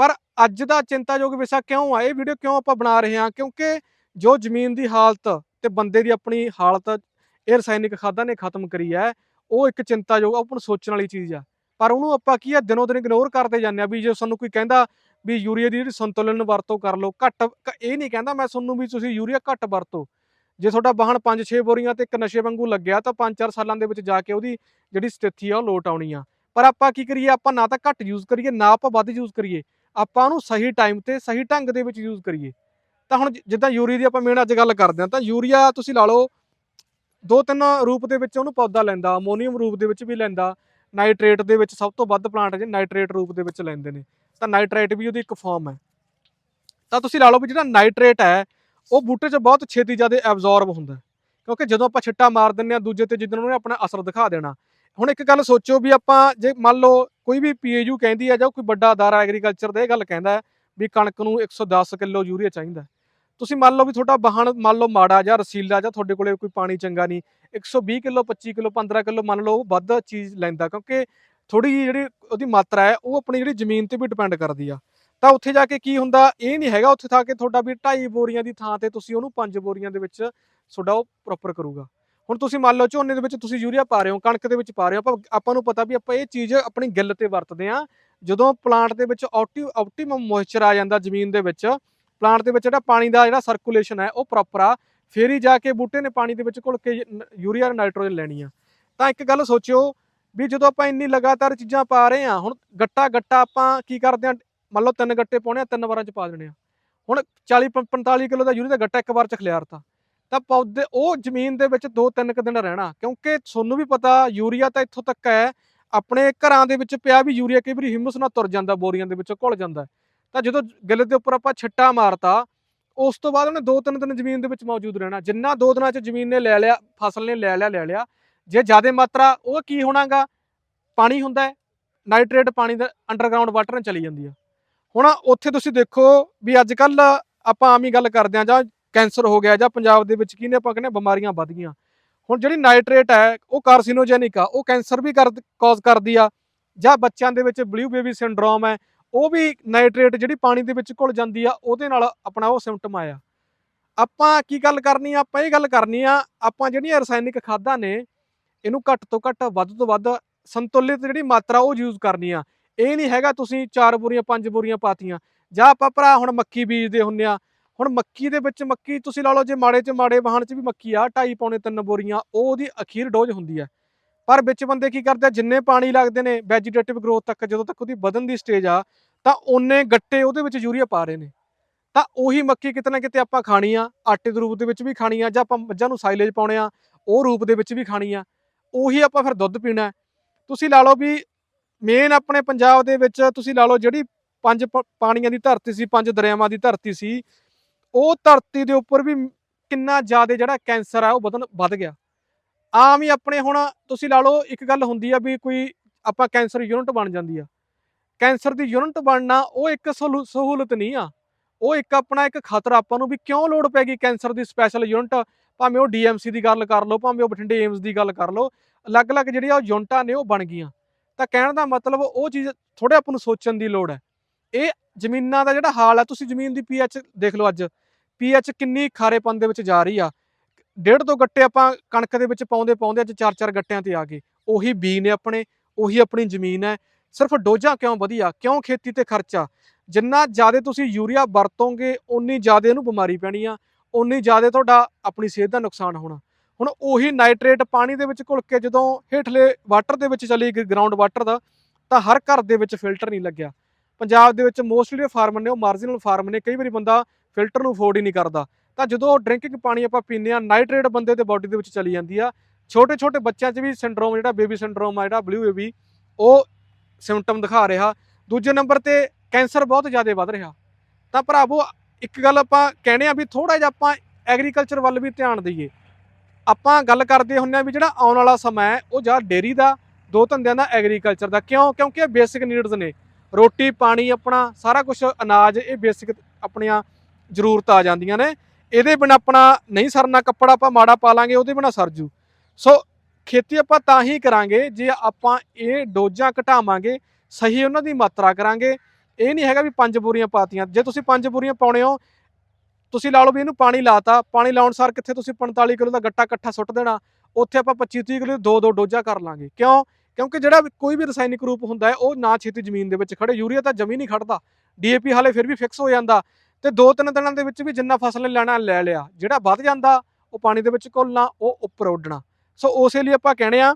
ਪਰ ਅੱਜ ਦਾ ਚਿੰਤਾਯੋਗ ਵਿਸ਼ਾ ਕਿਉਂ ਆ? ਇਹ ਵੀਡੀਓ ਕਿਉਂ ਆਪਾਂ ਬਣਾ ਰਹੇ ਹਾਂ ਕਿਉਂਕਿ ਜੋ ਜ਼ਮੀਨ ਦੀ ਹਾਲਤ ਤੇ ਬੰਦੇ ਦੀ ਆਪਣੀ ਹਾਲਤ, ਇਹ ਰਸਾਇਣਿਕ ਖਾਦਾਂ ਨੇ ਖਤਮ ਕਰੀ ਹੈ। ਉਹ ਇੱਕ ਚਿੰਤਾਯੋਗ ਆਪਾਂ ਨੂੰ ਸੋਚਣ ਵਾਲੀ ਚੀਜ਼ ਆ। ਪਰ ਉਹਨੂੰ ਆਪਾਂ ਕੀ ਆ, ਦਿਨੋਂ ਦਿਨ ਇਗਨੋਰ ਕਰਦੇ ਜਾਂਦੇ ਆ ਵੀ ਜੇ ਸਾਨੂੰ ਕੋਈ ਕਹਿੰਦਾ ਵੀ ਯੂਰੀਆ ਦੀ ਜਿਹੜੀ ਸੰਤੁਲਨ ਵਰਤੋਂ ਕਰ ਲਓ, ਘੱਟ ਕ- ਇਹ ਨਹੀਂ ਕਹਿੰਦਾ ਮੈਂ ਤੁਹਾਨੂੰ ਵੀ ਤੁਸੀਂ ਯੂਰੀਆ ਘੱਟ ਵਰਤੋ। ਜੇ ਤੁਹਾਡਾ ਵਾਹਣ 5-6 ਬੋਰੀਆਂ ਤੇ ਇੱਕ ਨਸ਼ੇ ਵਾਂਗੂ ਲੱਗਿਆ ਤਾਂ 5-4 ਸਾਲਾਂ ਦੇ ਵਿੱਚ ਜਾ ਕੇ ਉਹਦੀ ਜਿਹੜੀ ਸਥਿਤੀ ਆ, ਉਹ ਲੋਟ ਆਉਣੀ ਆ। ਪਰ ਆਪਾਂ ਕੀ ਕਰੀਏ, ਆਪਾਂ ਨਾ ਤਾਂ ਘੱਟ ਯੂਜ਼ ਕਰੀਏ, ਨਾ ਆਪਾਂ ਵੱਧ ਯੂਜ਼ ਕਰੀਏ। ਆਪਾਂ ਉਹਨੂੰ ਸਹੀ ਟਾਈਮ ਤੇ ਸਹੀ ਢੰਗ ਦੇ ਵਿੱਚ ਯੂਜ਼ ਕਰੀਏ। ਤਾਂ ਹੁਣ ਜਿੱਦਾਂ ਯੂਰੀਆ ਦੀ ਆਪਾਂ ਮੇਨ ਅੱਜ ਗੱਲ ਕਰਦੇ ਹਾਂ, ਤਾਂ ਯੂਰੀਆ ਤੁਸੀਂ ਲਾ ਲਓ ਦੋ ਤਿੰਨ ਰੂਪ ਦੇ ਵਿੱਚ ਉਹਨੂੰ ਪੌਦਾ ਲੈਂਦਾ, ਅਮੋਨੀਅਮ ਰੂਪ ਦੇ ਵਿੱਚ ਵੀ ਲੈਂਦਾ, ਨਾਈਟ੍ਰੇਟ ਦੇ ਵਿੱਚ ਸਭ ਤੋਂ ਵੱਧ ਪਲਾਂਟ ਜੇ ਨਾਈਟ੍ਰੇਟ ਰੂਪ ਦੇ ਵਿੱਚ ਲੈਂਦੇ ਨੇ, ਤਾਂ ਨਾਈਟ੍ਰੇਟ ਵੀ ਉਹਦੀ ਇੱਕ ਫਾਰਮ ਹੈ। ਤਾਂ ਤੁਸੀਂ ਲਾ ਲਓ ਵੀ ਜਿਹੜਾ ਨਾਈਟ੍ਰੇਟ ਹੈ, ਉਹ ਬੂਟੇ 'ਚ ਬਹੁਤ ਛੇਤੀ ਜ਼ਿਆਦਾ ਐਬਜ਼ੌਰਬ ਹੁੰਦਾ ਕਿਉਂਕਿ ਜਦੋਂ ਆਪਾਂ ਛਿੱਟਾ ਮਾਰ ਦਿੰਨੇ ਆ ਦੂਜੇ ਤੇ ਜਿੱਦਣ ਉਹਨੇ ਆਪਣਾ ਅਸਰ ਦਿਖਾ ਦੇਣਾ। ਹੁਣ ਇੱਕ ਗੱਲ ਸੋਚੋ ਵੀ ਆਪਾਂ ਜੇ ਮੰਨ ਲਓ ਕੋਈ ਵੀ ਪੀਏਯੂ ਕਹਿੰਦੀ ਹੈ ਜਾਂ ਕੋਈ ਵੱਡਾ ਅਦਾਰਾ ਐਗਰੀਕਲਚਰ ਦਾ ਇਹ ਗੱਲ ਕਹਿੰਦਾ ਵੀ ਕਣਕ ਨੂੰ 110 ਕਿਲੋ ਯੂਰੀਆ ਚਾਹੀਦਾ ਤੁਸੀਂ ਮੰਨ ਲਓ ਵੀ ਤੁਹਾਡਾ ਵਾਹਣ ਮੰਨ ਲਓ ਮਾੜਾ ਜਾਂ ਰਸੀਲਾ ਜਾਂ ਤੁਹਾਡੇ ਕੋਲੇ ਕੋਈ ਪਾਣੀ ਚੰਗਾ ਨਹੀਂ 120 ਕਿਲੋ 25 ਕਿਲੋ 15 ਕਿਲੋ ਮੰਨ ਲਓ ਵੱਧ ਚੀਜ਼ ਲੈਂਦਾ ਕਿਉਂਕਿ ਥੋੜੀ ਜਿਹੀ ਜਿਹੜੀ ਉਹਦੀ ਮਾਤਰਾ ਹੈ, ਉਹ ਆਪਣੀ ਜਿਹੜੀ ਜ਼ਮੀਨ ਤੇ ਵੀ ਡਿਪੈਂਡ ਕਰਦੀ ਆ। ਤਾਂ ਉੱਥੇ ਜਾ ਕੇ ਕੀ ਹੁੰਦਾ, ਇਹ ਨਹੀਂ ਹੈਗਾ ਉੱਥੇ ਥਾ ਕੇ ਤੁਹਾਡਾ ਵੀ 2.5 ਬੋਰੀਆਂ ਦੀ ਥਾਂ ਤੇ ਤੁਸੀਂ ਉਹਨੂੰ 5 ਬੋਰੀਆਂ ਦੇ ਵਿੱਚ ਤੁਹਾਡਾ ਉਹ ਪ੍ਰੋਪਰ ਕਰੂਗਾ। ਹੁਣ ਤੁਸੀਂ ਮੰਨ ਲਓ ਝੋਨੇ ਦੇ ਵਿੱਚ ਤੁਸੀਂ ਯੂਰੀਆ ਪਾ ਰਹੇ ਹੋ, ਕਣਕ ਦੇ ਵਿੱਚ ਪਾ ਰਹੇ ਹੋ, ਆਪਾਂ ਆਪਾਂ ਨੂੰ ਪਤਾ ਵੀ ਆਪਾਂ ਇਹ ਚੀਜ਼ ਆਪਣੀ ਗਿੱਲ ਤੇ ਵਰਤਦੇ ਆ ਜਦੋਂ ਪਲਾਂਟ ਦੇ ਵਿੱਚ ਆਪਟੀਮਮ ਮੋਇਸਚਰ ਆ ਜਾਂਦਾ ਜ਼ਮੀਨ ਦੇ ਵਿੱਚ ਪਲਾਂਟ ਦੇ ਵਿੱਚ ਜਿਹੜਾ ਪਾਣੀ ਦਾ ਜਿਹੜਾ ਸਰਕੂਲੇਸ਼ਨ ਹੈ, ਉਹ ਪ੍ਰੋਪਰ ਆ। ਫੇਰ ਹੀ ਜਾ ਕੇ ਬੂਟੇ ਨੇ ਪਾਣੀ ਦੇ ਵਿੱਚ ਘੁਲ ਕੇ ਯੂਰੀਆ ਨਾਈਟ੍ਰੋਜਨ ਲੈਣੀ ਆ। ਤਾਂ ਇੱਕ ਗੱਲ ਸੋਚਿਓ ਵੀ ਜਦੋਂ ਆਪਾਂ ਇੰਨੀ ਲਗਾਤਾਰ ਚੀਜ਼ਾਂ ਪਾ ਰਹੇ ਆ, ਹੁਣ ਗੱਟਾ ਗੱਟਾ ਆਪਾਂ ਕੀ ਕਰਦੇ ਆ, ਮੰਨ ਲਓ ਤਿੰਨ ਗੱਟੇ ਪਾਉਣੇ ਆ, ਤਿੰਨ ਵਾਰਾਂ ਚ ਪਾ ਦੇਣੇ ਆ। ਹੁਣ 40 ਪ- 45 ਕਿਲੋ ਦਾ ਯੂਰੀਆ ਦਾ ਗੱਟਾ ਇੱਕ ਵਾਰ ਚ ਖਿਲਾਰਤਾ ਤਾਂ। ਪੌਦੇ, ਉਹ ਜ਼ਮੀਨ ਦੇ ਵਿੱਚ ਦੋ ਤਿੰਨ ਕੁ ਦਿਨ ਰਹਿਣਾ, ਕਿਉਂਕਿ ਤੁਹਾਨੂੰ ਵੀ ਪਤਾ ਯੂਰੀਆ ਤਾਂ ਇੱਥੋਂ ਤੱਕ ਹੈ, ਆਪਣੇ ਘਰਾਂ ਦੇ ਵਿੱਚ ਪਿਆ ਵੀ ਯੂਰੀਆ ਕਈ ਵਾਰੀ ਹਿਮਸ ਨਾਲ ਤੁਰ ਜਾਂਦਾ, ਬੋਰੀਆਂ ਦੇ ਵਿੱਚੋਂ ਘੁਲ ਜਾਂਦਾ। ਤਾਂ ਜਦੋਂ ਗਿੱਲ ਦੇ ਉੱਪਰ ਆਪਾਂ ਛਿੱਟਾ ਮਾਰਤਾ, ਉਸ ਤੋਂ ਬਾਅਦ ਉਹਨੇ ਦੋ ਤਿੰਨ ਦਿਨ ਜ਼ਮੀਨ ਦੇ ਵਿੱਚ ਮੌਜੂਦ ਰਹਿਣਾ। ਜਿੰਨਾ ਦੋ ਦਿਨਾਂ 'ਚ ਜ਼ਮੀਨ ਨੇ ਲੈ ਲਿਆ, ਫਸਲ ਨੇ ਲੈ ਲਿਆ ਲੈ ਲਿਆ, ਜੇ ਜ਼ਿਆਦਾ ਮਾਤਰਾ ਉਹ ਕੀ ਹੋਣਾਗਾ? ਪਾਣੀ ਹੁੰਦਾ ਹੈ, ਨਾਈਟ੍ਰੇਟ ਪਾਣੀ ਦਾ ਅੰਡਰਗਰਾਉਂਡ ਵਾਟਰ ਨਾਲ ਚਲੀ ਜਾਂਦੀ ਆ। ਹੁਣ ਉੱਥੇ ਤੁਸੀਂ ਦੇਖੋ ਵੀ ਅੱਜ ਕੱਲ ਆਪਾਂ ਆਮ ਹੀ ਗੱਲ ਕਰਦੇ ਆ, ਜਾਂ ਕੈਂਸਰ ਹੋ ਗਿਆ, ਜਾਂ ਪੰਜਾਬ ਦੇ ਵਿੱਚ ਕੀ ਨੇ ਆਪਾਂ ਕਹਿੰਦੇ ਹਾਂ ਬਿਮਾਰੀਆਂ ਵੱਧ ਗਈਆਂ। ਹੁਣ ਜਿਹੜੀ ਨਾਈਟ੍ਰੇਟ ਹੈ, ਉਹ ਕਾਰਸੀਨੋਜੈਨਿਕ ਆ, ਉਹ ਕੈਂਸਰ ਵੀ ਕਰ ਕਾਜ਼ ਕਰਦੀ ਆ, ਜਾਂ ਬੱਚਿਆਂ ਦੇ ਵਿੱਚ ਬਲੂ ਬੇਬੀ ਸਿੰਡਰੋਮ ਹੈ ਉਹ ਵੀ ਨਾਈਟ੍ਰੇਟ ਜਿਹੜੀ ਪਾਣੀ ਦੇ ਵਿੱਚ ਘੁਲ ਜਾਂਦੀ ਆ, ਉਹਦੇ ਨਾਲ ਆਪਣਾ ਉਹ ਸਿੰਪਟਮ ਆਇਆ। ਆਪਾਂ ਕੀ ਗੱਲ ਕਰਨੀ ਆ, ਆਪਾਂ ਇਹ ਗੱਲ ਕਰਨੀ ਆ, ਆਪਾਂ ਜਿਹੜੀਆਂ ਰਸਾਇਣਿਕ ਖਾਦਾਂ ਨੇ, ਇਹਨੂੰ ਘੱਟ ਤੋਂ ਘੱਟ, ਵੱਧ ਤੋਂ ਵੱਧ ਸੰਤੁਲਿਤ ਜਿਹੜੀ ਮਾਤਰਾ ਉਹ ਯੂਜ਼ ਕਰਨੀ ਆ। ਇਹ ਨਹੀਂ ਹੈਗਾ ਤੁਸੀਂ ਚਾਰ ਬੋਰੀਆਂ, ਪੰਜ ਬੋਰੀਆਂ ਪਾਤੀਆਂ। ਜਾਂ ਆਪਾਂ ਭਰਾ ਹੁਣ ਮੱਕੀ ਬੀਜਦੇ ਹੁੰਨੇ ਆ, ਹੁਣ ਮੱਕੀ ਦੇ ਵਿੱਚ ਮੱਕੀ ਤੁਸੀਂ ਲਾ ਲਓ, ਜੇ ਮਾੜੇ ਚ ਮਾੜੇ ਵਾਹਣ ਚ ਵੀ ਮੱਕੀ ਆ, ਢਾਈ ਪੌਣੇ ਤਿੰਨ ਬੋਰੀਆਂ ਉਹ ਉਹਦੀ ਅਖੀਰ ਡੋਜ਼ ਹੁੰਦੀ ਹੈ ਪਰ ਵਿੱਚ ਬੰਦੇ ਕੀ ਕਰਦੇ ਆ, ਜਿੰਨੇ ਪਾਣੀ ਲੱਗਦੇ ਨੇ ਵੈਜੀਟੇਟਿਵ ਗਰੋਥ ਤੱਕ, ਜਦੋਂ ਤੱਕ ਉਹਦੀ ਵਧਣ ਦੀ ਸਟੇਜ ਆ, ਤਾਂ ਉਹਨੇ ਗੱਟੇ ਉਹਦੇ ਵਿੱਚ ਯੂਰੀਆ ਪਾ ਰਹੇ ਨੇ। ਤਾਂ ਉਹੀ ਮੱਕੀ ਕਿਤੇ ਨਾ ਕਿਤੇ ਆਪਾਂ ਖਾਣੀ ਆ, ਆਟੇ ਦੇ ਰੂਪ ਦੇ ਵਿੱਚ ਵੀ ਖਾਣੀ ਆ, ਜਾਂ ਆਪਾਂ ਮੱਝਾਂ ਨੂੰ ਸਾਈਲੇਜ ਪਾਉਣੇ ਆ, ਉਹ ਰੂਪ ਦੇ ਵਿੱਚ ਵੀ ਖਾਣੀ ਆ, ਉਹੀ ਆਪਾਂ ਫਿਰ ਦੁੱਧ ਪੀਣਾ। ਤੁਸੀਂ ਲਾ ਲਓ ਵੀ ਮੇਨ ਆਪਣੇ ਪੰਜਾਬ ਦੇ ਵਿੱਚ ਤੁਸੀਂ ਲਾ ਲਓ ਜਿਹੜੀ ਪੰਜ ਪ- ਪਾਣੀਆਂ ਦੀ ਧਰਤੀ ਸੀ, ਪੰਜ ਦਰਿਆਵਾਂ ਦੀ ਧਰਤੀ ਸੀ, ਉਹ ਧਰਤੀ ਦੇ ਉੱਪਰ ਵੀ ਕਿੰਨਾ ਜ਼ਿਆਦਾ ਜਿਹੜਾ ਕੈਂਸਰ ਆ, ਉਹ ਵਧਣ, ਵੱਧ ਗਿਆ। ਆਮ ਹੀ ਆਪਣੇ ਹੁਣ ਤੁਸੀਂ ਲਾ ਲਓ, ਇੱਕ ਗੱਲ ਹੁੰਦੀ ਆ ਵੀ ਕੋਈ ਆਪਾਂ ਕੈਂਸਰ ਯੂਨਿਟ ਬਣ ਜਾਂਦੀ ਆ। ਕੈਂਸਰ ਦੀ ਯੂਨਿਟ ਬਣਨਾ ਉਹ ਇੱਕ ਸਹੂਲ- ਸਹੂਲਤ ਨਹੀਂ ਆ। ਉਹ ਇੱਕ ਆਪਣਾ ਇੱਕ ਖਤਰਾ ਆਪਾਂ ਨੂੰ ਵੀ ਕਿਉਂ ਲੋੜ ਪੈ ਗਈ ਕੈਂਸਰ ਦੀ ਸਪੈਸ਼ਲ ਯੂਨਿਟ? ਭਾਵੇਂ ਉਹ ਡੀਐਮਸੀ ਦੀ ਗੱਲ ਕਰ ਲਓ, ਭਾਵੇਂ ਉਹ ਬਠਿੰਡੇ ਏਮਸ ਦੀ ਗੱਲ ਕਰ ਲਓ, ਅਲੱਗ-ਅਲੱਗ ਜਿਹੜੀਆਂ ਉਹ ਯੂਨਿਟਾਂ ਨੇ ਉਹ ਬਣ ਗਈਆਂ। ਤਾਂ ਕਹਿਣ ਦਾ ਮਤਲਬ ਉਹ ਚੀਜ਼ ਥੋੜੇ ਆਪਾਂ ਨੂੰ ਸੋਚਣ ਦੀ ਲੋੜ ਹੈ। ਇਹ ਜ਼ਮੀਨਾਂ ਦਾ ਜਿਹੜਾ ਹਾਲ ਹੈ ਤੁਸੀਂ ਜ਼ਮੀਨ ਦੀ ਪੀਐਚ ਦੇਖ ਲਓ ਅੱਜ। ਪੀਐਚ ਕਿੰਨੀ ਖਾਰੇਪਨ ਦੇ ਵਿੱਚ ਜਾ ਰਹੀ ਆ। ਡੇਢ ਦੋ ਗੱਟੇ ਆਪਾਂ ਕਣਕ ਦੇ ਵਿੱਚ ਪਾਉਂਦੇ ਪਾਉਂਦੇ ਅੱਜ ਚਾਰ ਚਾਰ ਗੱਟਿਆਂ ਤੇ ਆ ਗਏ। ਉਹੀ ਬੀ ਨੇ ਆਪਣੇ, ਉਹੀ ਆਪਣੀ ਜ਼ਮੀਨ ਹੈ। ਸਿਰਫ ਡੋਜਾਂ ਕਿਉਂ ਵਧੀਆ? ਕਿਉਂ ਖੇਤੀ ਤੇ ਖਰਚਾ? ਜਿੰਨਾ ਜ਼ਿਆਦਾ ਤੁਸੀਂ ਯੂਰੀਆ ਵਰਤੋਗੇ ਉਨੀ ਜ਼ਿਆਦਾ ਇਹਨੂੰ ਬਿਮਾਰੀ ਪੈਣੀ ਆ। ਉਨੀ ਜ਼ਿਆਦਾ ਤੁਹਾਡਾ ਆਪਣੀ ਸਿਹਤ ਦਾ ਨੁਕਸਾਨ ਹੋਣਾ। ਹੁਣ ਉਹੀ ਨਾਈਟ੍ਰੇਟ ਪਾਣੀ ਦੇ ਵਿੱਚ ਘੁਲ ਕੇ ਜਦੋਂ ਹੇਠਲੇ ਵਾਟਰ ਦੇ ਵਿੱਚ ਚਲੀ ਗਈ ਗਰਾਊਂਡ ਵਾਟਰ ਦਾ, ਤਾਂ ਹਰ ਘਰ ਦੇ ਵਿੱਚ ਫਿਲਟਰ ਨਹੀਂ ਲੱਗਿਆ। ਪੰਜਾਬ ਦੇ ਵਿੱਚ ਮੋਸਟਲੀ ਫਾਰਮਰ ਨੇ, ਉਹ ਮਾਰਜਨਲ ਫਾਰਮ ਨੇ, ਕਈ ਵਾਰੀ ਬੰਦਾ ਫਿਲਟਰ ਨੂੰ ਅਫੋਰਡ ਹੀ ਨਹੀਂ ਕਰਦਾ। ਤਾਂ ਜਦੋਂ ਡਰਿੰਕਿੰਗ ਪਾਣੀ ਆਪਾਂ ਪੀਂਦੇ ਆ ਨਾਈਟ੍ਰੇਟ ਬੰਦੇ ਦੇ ਬਾਡੀ ਦੇ ਵਿੱਚ ਚਲੀ ਜਾਂਦੀ ਆ। ਛੋਟੇ ਛੋਟੇ ਬੱਚਿਆਂ 'ਚ ਵੀ ਸਿੰਡਰੋਮ ਜਿਹੜਾ ਬੇਬੀ ਸਿੰਡਰੋਮ ਆ, ਜਿਹੜਾ ਬਲੂ ਬੇਬੀ ਉਹ ਸਿੰਪਟਮ ਦਿਖਾ ਰਿਹਾ। ਦੂਜੇ ਨੰਬਰ ਤੇ ਕੈਂਸਰ ਬਹੁਤ ਜ਼ਿਆਦਾ ਵੱਧ ਰਿਹਾ। ਤਾਂ ਭਰਾਵੋ, ਇੱਕ ਗੱਲ ਆਪਾਂ ਕਹਿੰਦੇ ਆ ਵੀ ਥੋੜਾ ਜਿਹਾ ਆਪਾਂ ਐਗਰੀਕਲਚਰ ਵੱਲ ਵੀ ਧਿਆਨ ਦਈਏ। ਆਪਾਂ ਗੱਲ ਕਰਦੇ ਹੁੰਨੇ ਆ ਵੀ ਜਿਹੜਾ ਆਉਣ ਵਾਲਾ ਸਮਾਂ ਹੈ, ਉਹ ਜਾਂ ਡੇਰੀ ਦਾ, ਦੋ ਧੰਦਿਆਂ ਦਾ ਐਗਰੀਕਲਚਰ ਦਾ। ਕਿਉਂ? ਕਿਉਂਕਿ ਇਹ ਬੇਸਿਕ ਨੀਡਸ ਨੇ। ਰੋਟੀ, ਪਾਣੀ ਆਪਣਾ, ਸਾਰਾ ਕੁਝ ਅਨਾਜ, ਇਹ ਬੇਸਿਕ ਆਪਣੀਆਂ ਜ਼ਰੂਰਤਾਂ ਆ ਜਾਂਦੀਆਂ ਨੇ। ਇਹਦੇ ਬਿਨਾ ਆਪਣਾ ਨਹੀਂ ਸਰਨਾ ਕੱਪੜਾ ਆਪਾਂ ਮਾੜਾ ਪਾ ਲਾਂਗੇ, ਉਹਦੇ ਬਿਨਾ ਸਰਜੂ ਸੋ ਖੇਤੀ ਆਪਾਂ ਤਾਂ ਹੀ ਕਰਾਂਗੇ, ਜੇ ਆਪਾਂ ਇਹ ਡੋਜ਼ਾਂ ਘਟਾਵਾਂਗੇ, ਸਹੀ ਉਹਨਾਂ ਦੀ ਮਾਤਰਾ ਕਰਾਂਗੇ। ਇਹ ਨਹੀਂ ਹੈਗਾ ਵੀ ਪੰਜ ਬੋਰੀਆਂ ਪਾਤੀਆਂ। ਜੇ ਤੁਸੀਂ ਪੰਜ ਬੋਰੀਆਂ ਪਾਉਣੇ ਹੋ, ਤੁਸੀਂ ਲਾ ਲਓ ਵੀ ਇਹਨੂੰ ਪਾਣੀ ਲਾਤਾ, ਪਾਣੀ ਲਾਉਣ ਸਾਰ ਕਿੱਥੇ ਤੁਸੀਂ 45 ਕਿਲੋ ਦਾ ਗੱਟਾ ਇਕੱਠਾ ਸੁੱਟ ਦੇਣਾ, ਉੱਥੇ ਆਪਾਂ 25 30 ਕਿਲੋ ਦੋ ਦੋ ਡੋਜ਼ਾਂ ਕਰ ਲਾਂਗੇ। ਕਿਉਂ? ਕਿਉਂਕਿ ਜਿਹੜਾ ਕੋਈ ਵੀ ਰਸਾਇਣਿਕ ਰੂਪ ਹੁੰਦਾ ਹੈ, ਉਹ ਨਾ ਛੇਤੀ ਜ਼ਮੀਨ ਦੇ ਵਿੱਚ ਖੜੇ। ਯੂਰੀਆ ਤਾਂ ਜ਼ਮੀਨ ਨਹੀਂ ਖੜਦਾ। ਡੀਏਪੀ ਹਾਲੇ ਫਿਰ ਵੀ ਫਿਕਸ ਹੋ ਜਾਂਦਾ। ਤੇ ਦੋ ਤਿੰਨ ਦਿਨਾਂ ਦੇ ਵਿੱਚ ਵੀ ਜਿੰਨਾ ਫਸਲ ਨੇ ਲੈਣਾ ਲੈ ਲਿਆ, ਜਿਹੜਾ ਵੱਧ ਜਾਂਦਾ, ਉਹ ਪਾਣੀ ਦੇ ਵਿੱਚ ਘੁਲਣਾ, ਉਹ ਉੱਪਰ ਉੱਡਣਾ। ਸੋ ਉਸੇ ਲਈ ਆਪਾਂ ਕਹਿੰਦੇ ਆ,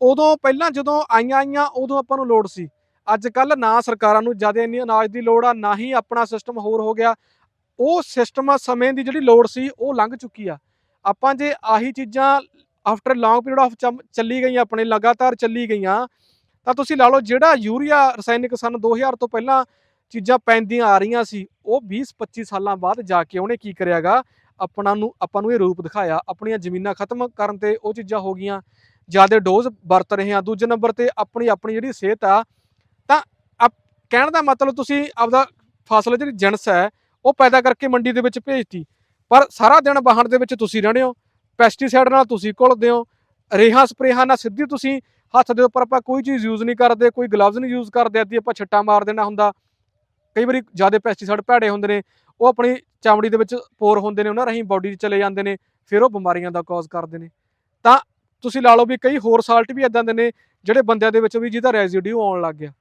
ਉਦੋਂ ਪਹਿਲਾਂ ਜਦੋਂ ਆਈਆਂ ਆਈਆਂ, ਉਦੋਂ ਆਪਾਂ ਨੂੰ ਲੋੜ ਸੀ। ਅੱਜ ਕੱਲ ਨਾ ਸਰਕਾਰਾਂ ਨੂੰ ਜ਼ਿਆਦਾ ਇੰਨੀ ਅਨਾਜ ਦੀ ਲੋੜ ਆ, ਨਾ ਹੀ ਆਪਣਾ ਸਿਸਟਮ ਹੋਰ ਹੋ ਗਿਆ। ਉਹ ਸਿਸਟਮ ਸਮੇਂ ਦੀ ਜਿਹੜੀ ਲੋੜ ਸੀ, ਉਹ ਲੰਘ ਚੁੱਕੀ ਆ। ਆਪਾਂ ਜੇ ਆਹੀ ਚੀਜ਼ਾਂ ਆਫਟਰ ਲੌਂਗ ਪੀਰੀਅਡ ਆਫ ਚੱਲੀ ਗਈਆਂ, ਆਪਣੇ ਲਗਾਤਾਰ ਚੱਲੀ ਗਈਆਂ, ਤਾਂ ਤੁਸੀਂ ਲਾ ਲਓ ਜਿਹੜਾ ਯੂਰੀਆ ਰਸਾਇਣਿਕ ਸਨ 2000 ਤੋਂ ਪਹਿਲਾਂ ਚੀਜ਼ਾਂ ਪੈਂਦੀਆਂ ਆ ਰਹੀਆਂ ਸੀ, ਉਹ 20 25 ਸਾਲਾਂ ਬਾਅਦ ਜਾ ਕੇ ਉਹਨੇ ਕੀ ਕਰਿਆਗਾ? ਆਪਣਾ ਨੂੰ, ਆਪਾਂ ਨੂੰ ਇਹ ਰੂਪ ਦਿਖਾਇਆ, ਆਪਣੀਆਂ ਜ਼ਮੀਨਾਂ ਖਤਮ ਕਰਨ ਤੇ ਉਹ ਚੀਜ਼ਾਂ ਹੋ ਗਈਆਂ। ਜ਼ਿਆਦਾ ਡੋਜ਼ ਵਰਤ ਰਹੇ ਆ ਦੂਜੇ ਨੰਬਰ ਤੇ ਆਪਣੀ ਆਪਣੀ ਜਿਹੜੀ ਸਿਹਤ ਆ, ਤਾਂ ਆਪ- ਕਹਿਣ ਦਾ ਮਤਲਬ ਤੁਸੀਂ ਆਪਦਾ ਫਸਲ ਜਿਹੜੀ ਜਿਣਸ ਹੈ, ਉਹ ਪੈਦਾ ਕਰਕੇ ਮੰਡੀ ਦੇ ਵਿੱਚ ਭੇਜਤੀ। ਪਰ ਸਾਰਾ ਦਿਨ ਵਾਹਣ ਦੇ ਵਿੱਚ ਤੁਸੀਂ ਰਹਿੰਦੇ ਹੋ ਪੈਸਟੀਸਾਈਡ ਨਾਲ ਤੁਸੀਂ ਘੁਲਦੇ ਹੋ, ਰੇਹਾਂ ਸਪਰੇਹਾਂ ਨਾਲ ਸਿੱਧੀ ਤੁਸੀਂ ਹੱਥ ਦੇ ਉੱਪਰ ਆਪਾਂ ਕੋਈ ਚੀਜ਼ ਯੂਜ਼ ਨਹੀਂ ਕਰਦੇ, ਕੋਈ ਗਲਵਜ਼ ਨਹੀਂ ਯੂਜ਼ ਕਰਦੇ, ਅੱਧੀ ਆਪਾਂ ਛੱਟਾ ਮਾਰ ਦੇਣਾ ਹੁੰਦਾ। ਕਈ ਵਾਰੀ ਜ਼ਿਆਦਾ ਪੈਸਟੀਸਾਈਡ ਭੈੜੇ ਹੁੰਦੇ ਨੇ, ਉਹ ਆਪਣੀ ਚਮੜੀ ਦੇ ਵਿੱਚ ਪੋਰ ਹੁੰਦੇ ਨੇ, ਉਹਨਾਂ ਰਾਹੀਂ ਬਾਡੀ 'ਚ ਚਲੇ ਜਾਂਦੇ ਨੇ, ਫਿਰ ਉਹ ਬਿਮਾਰੀਆਂ ਦਾ ਕਾਜ਼ ਕਰਦੇ ਨੇ। ਤਾਂ ਤੁਸੀਂ ਲਾ ਲਓ ਵੀ ਕਈ ਹੋਰ ਸਾਲਟ ਵੀ ਇਦਾਂ ਦੇ ਨੇ, ਜਿਹੜੇ ਬੰਦਿਆਂ ਦੇ ਵਿੱਚ ਵੀ ਜਿਹਦਾ ਰੈਜ਼ੀਡਿਊ ਆਉਣ ਲੱਗ ਗਿਆ।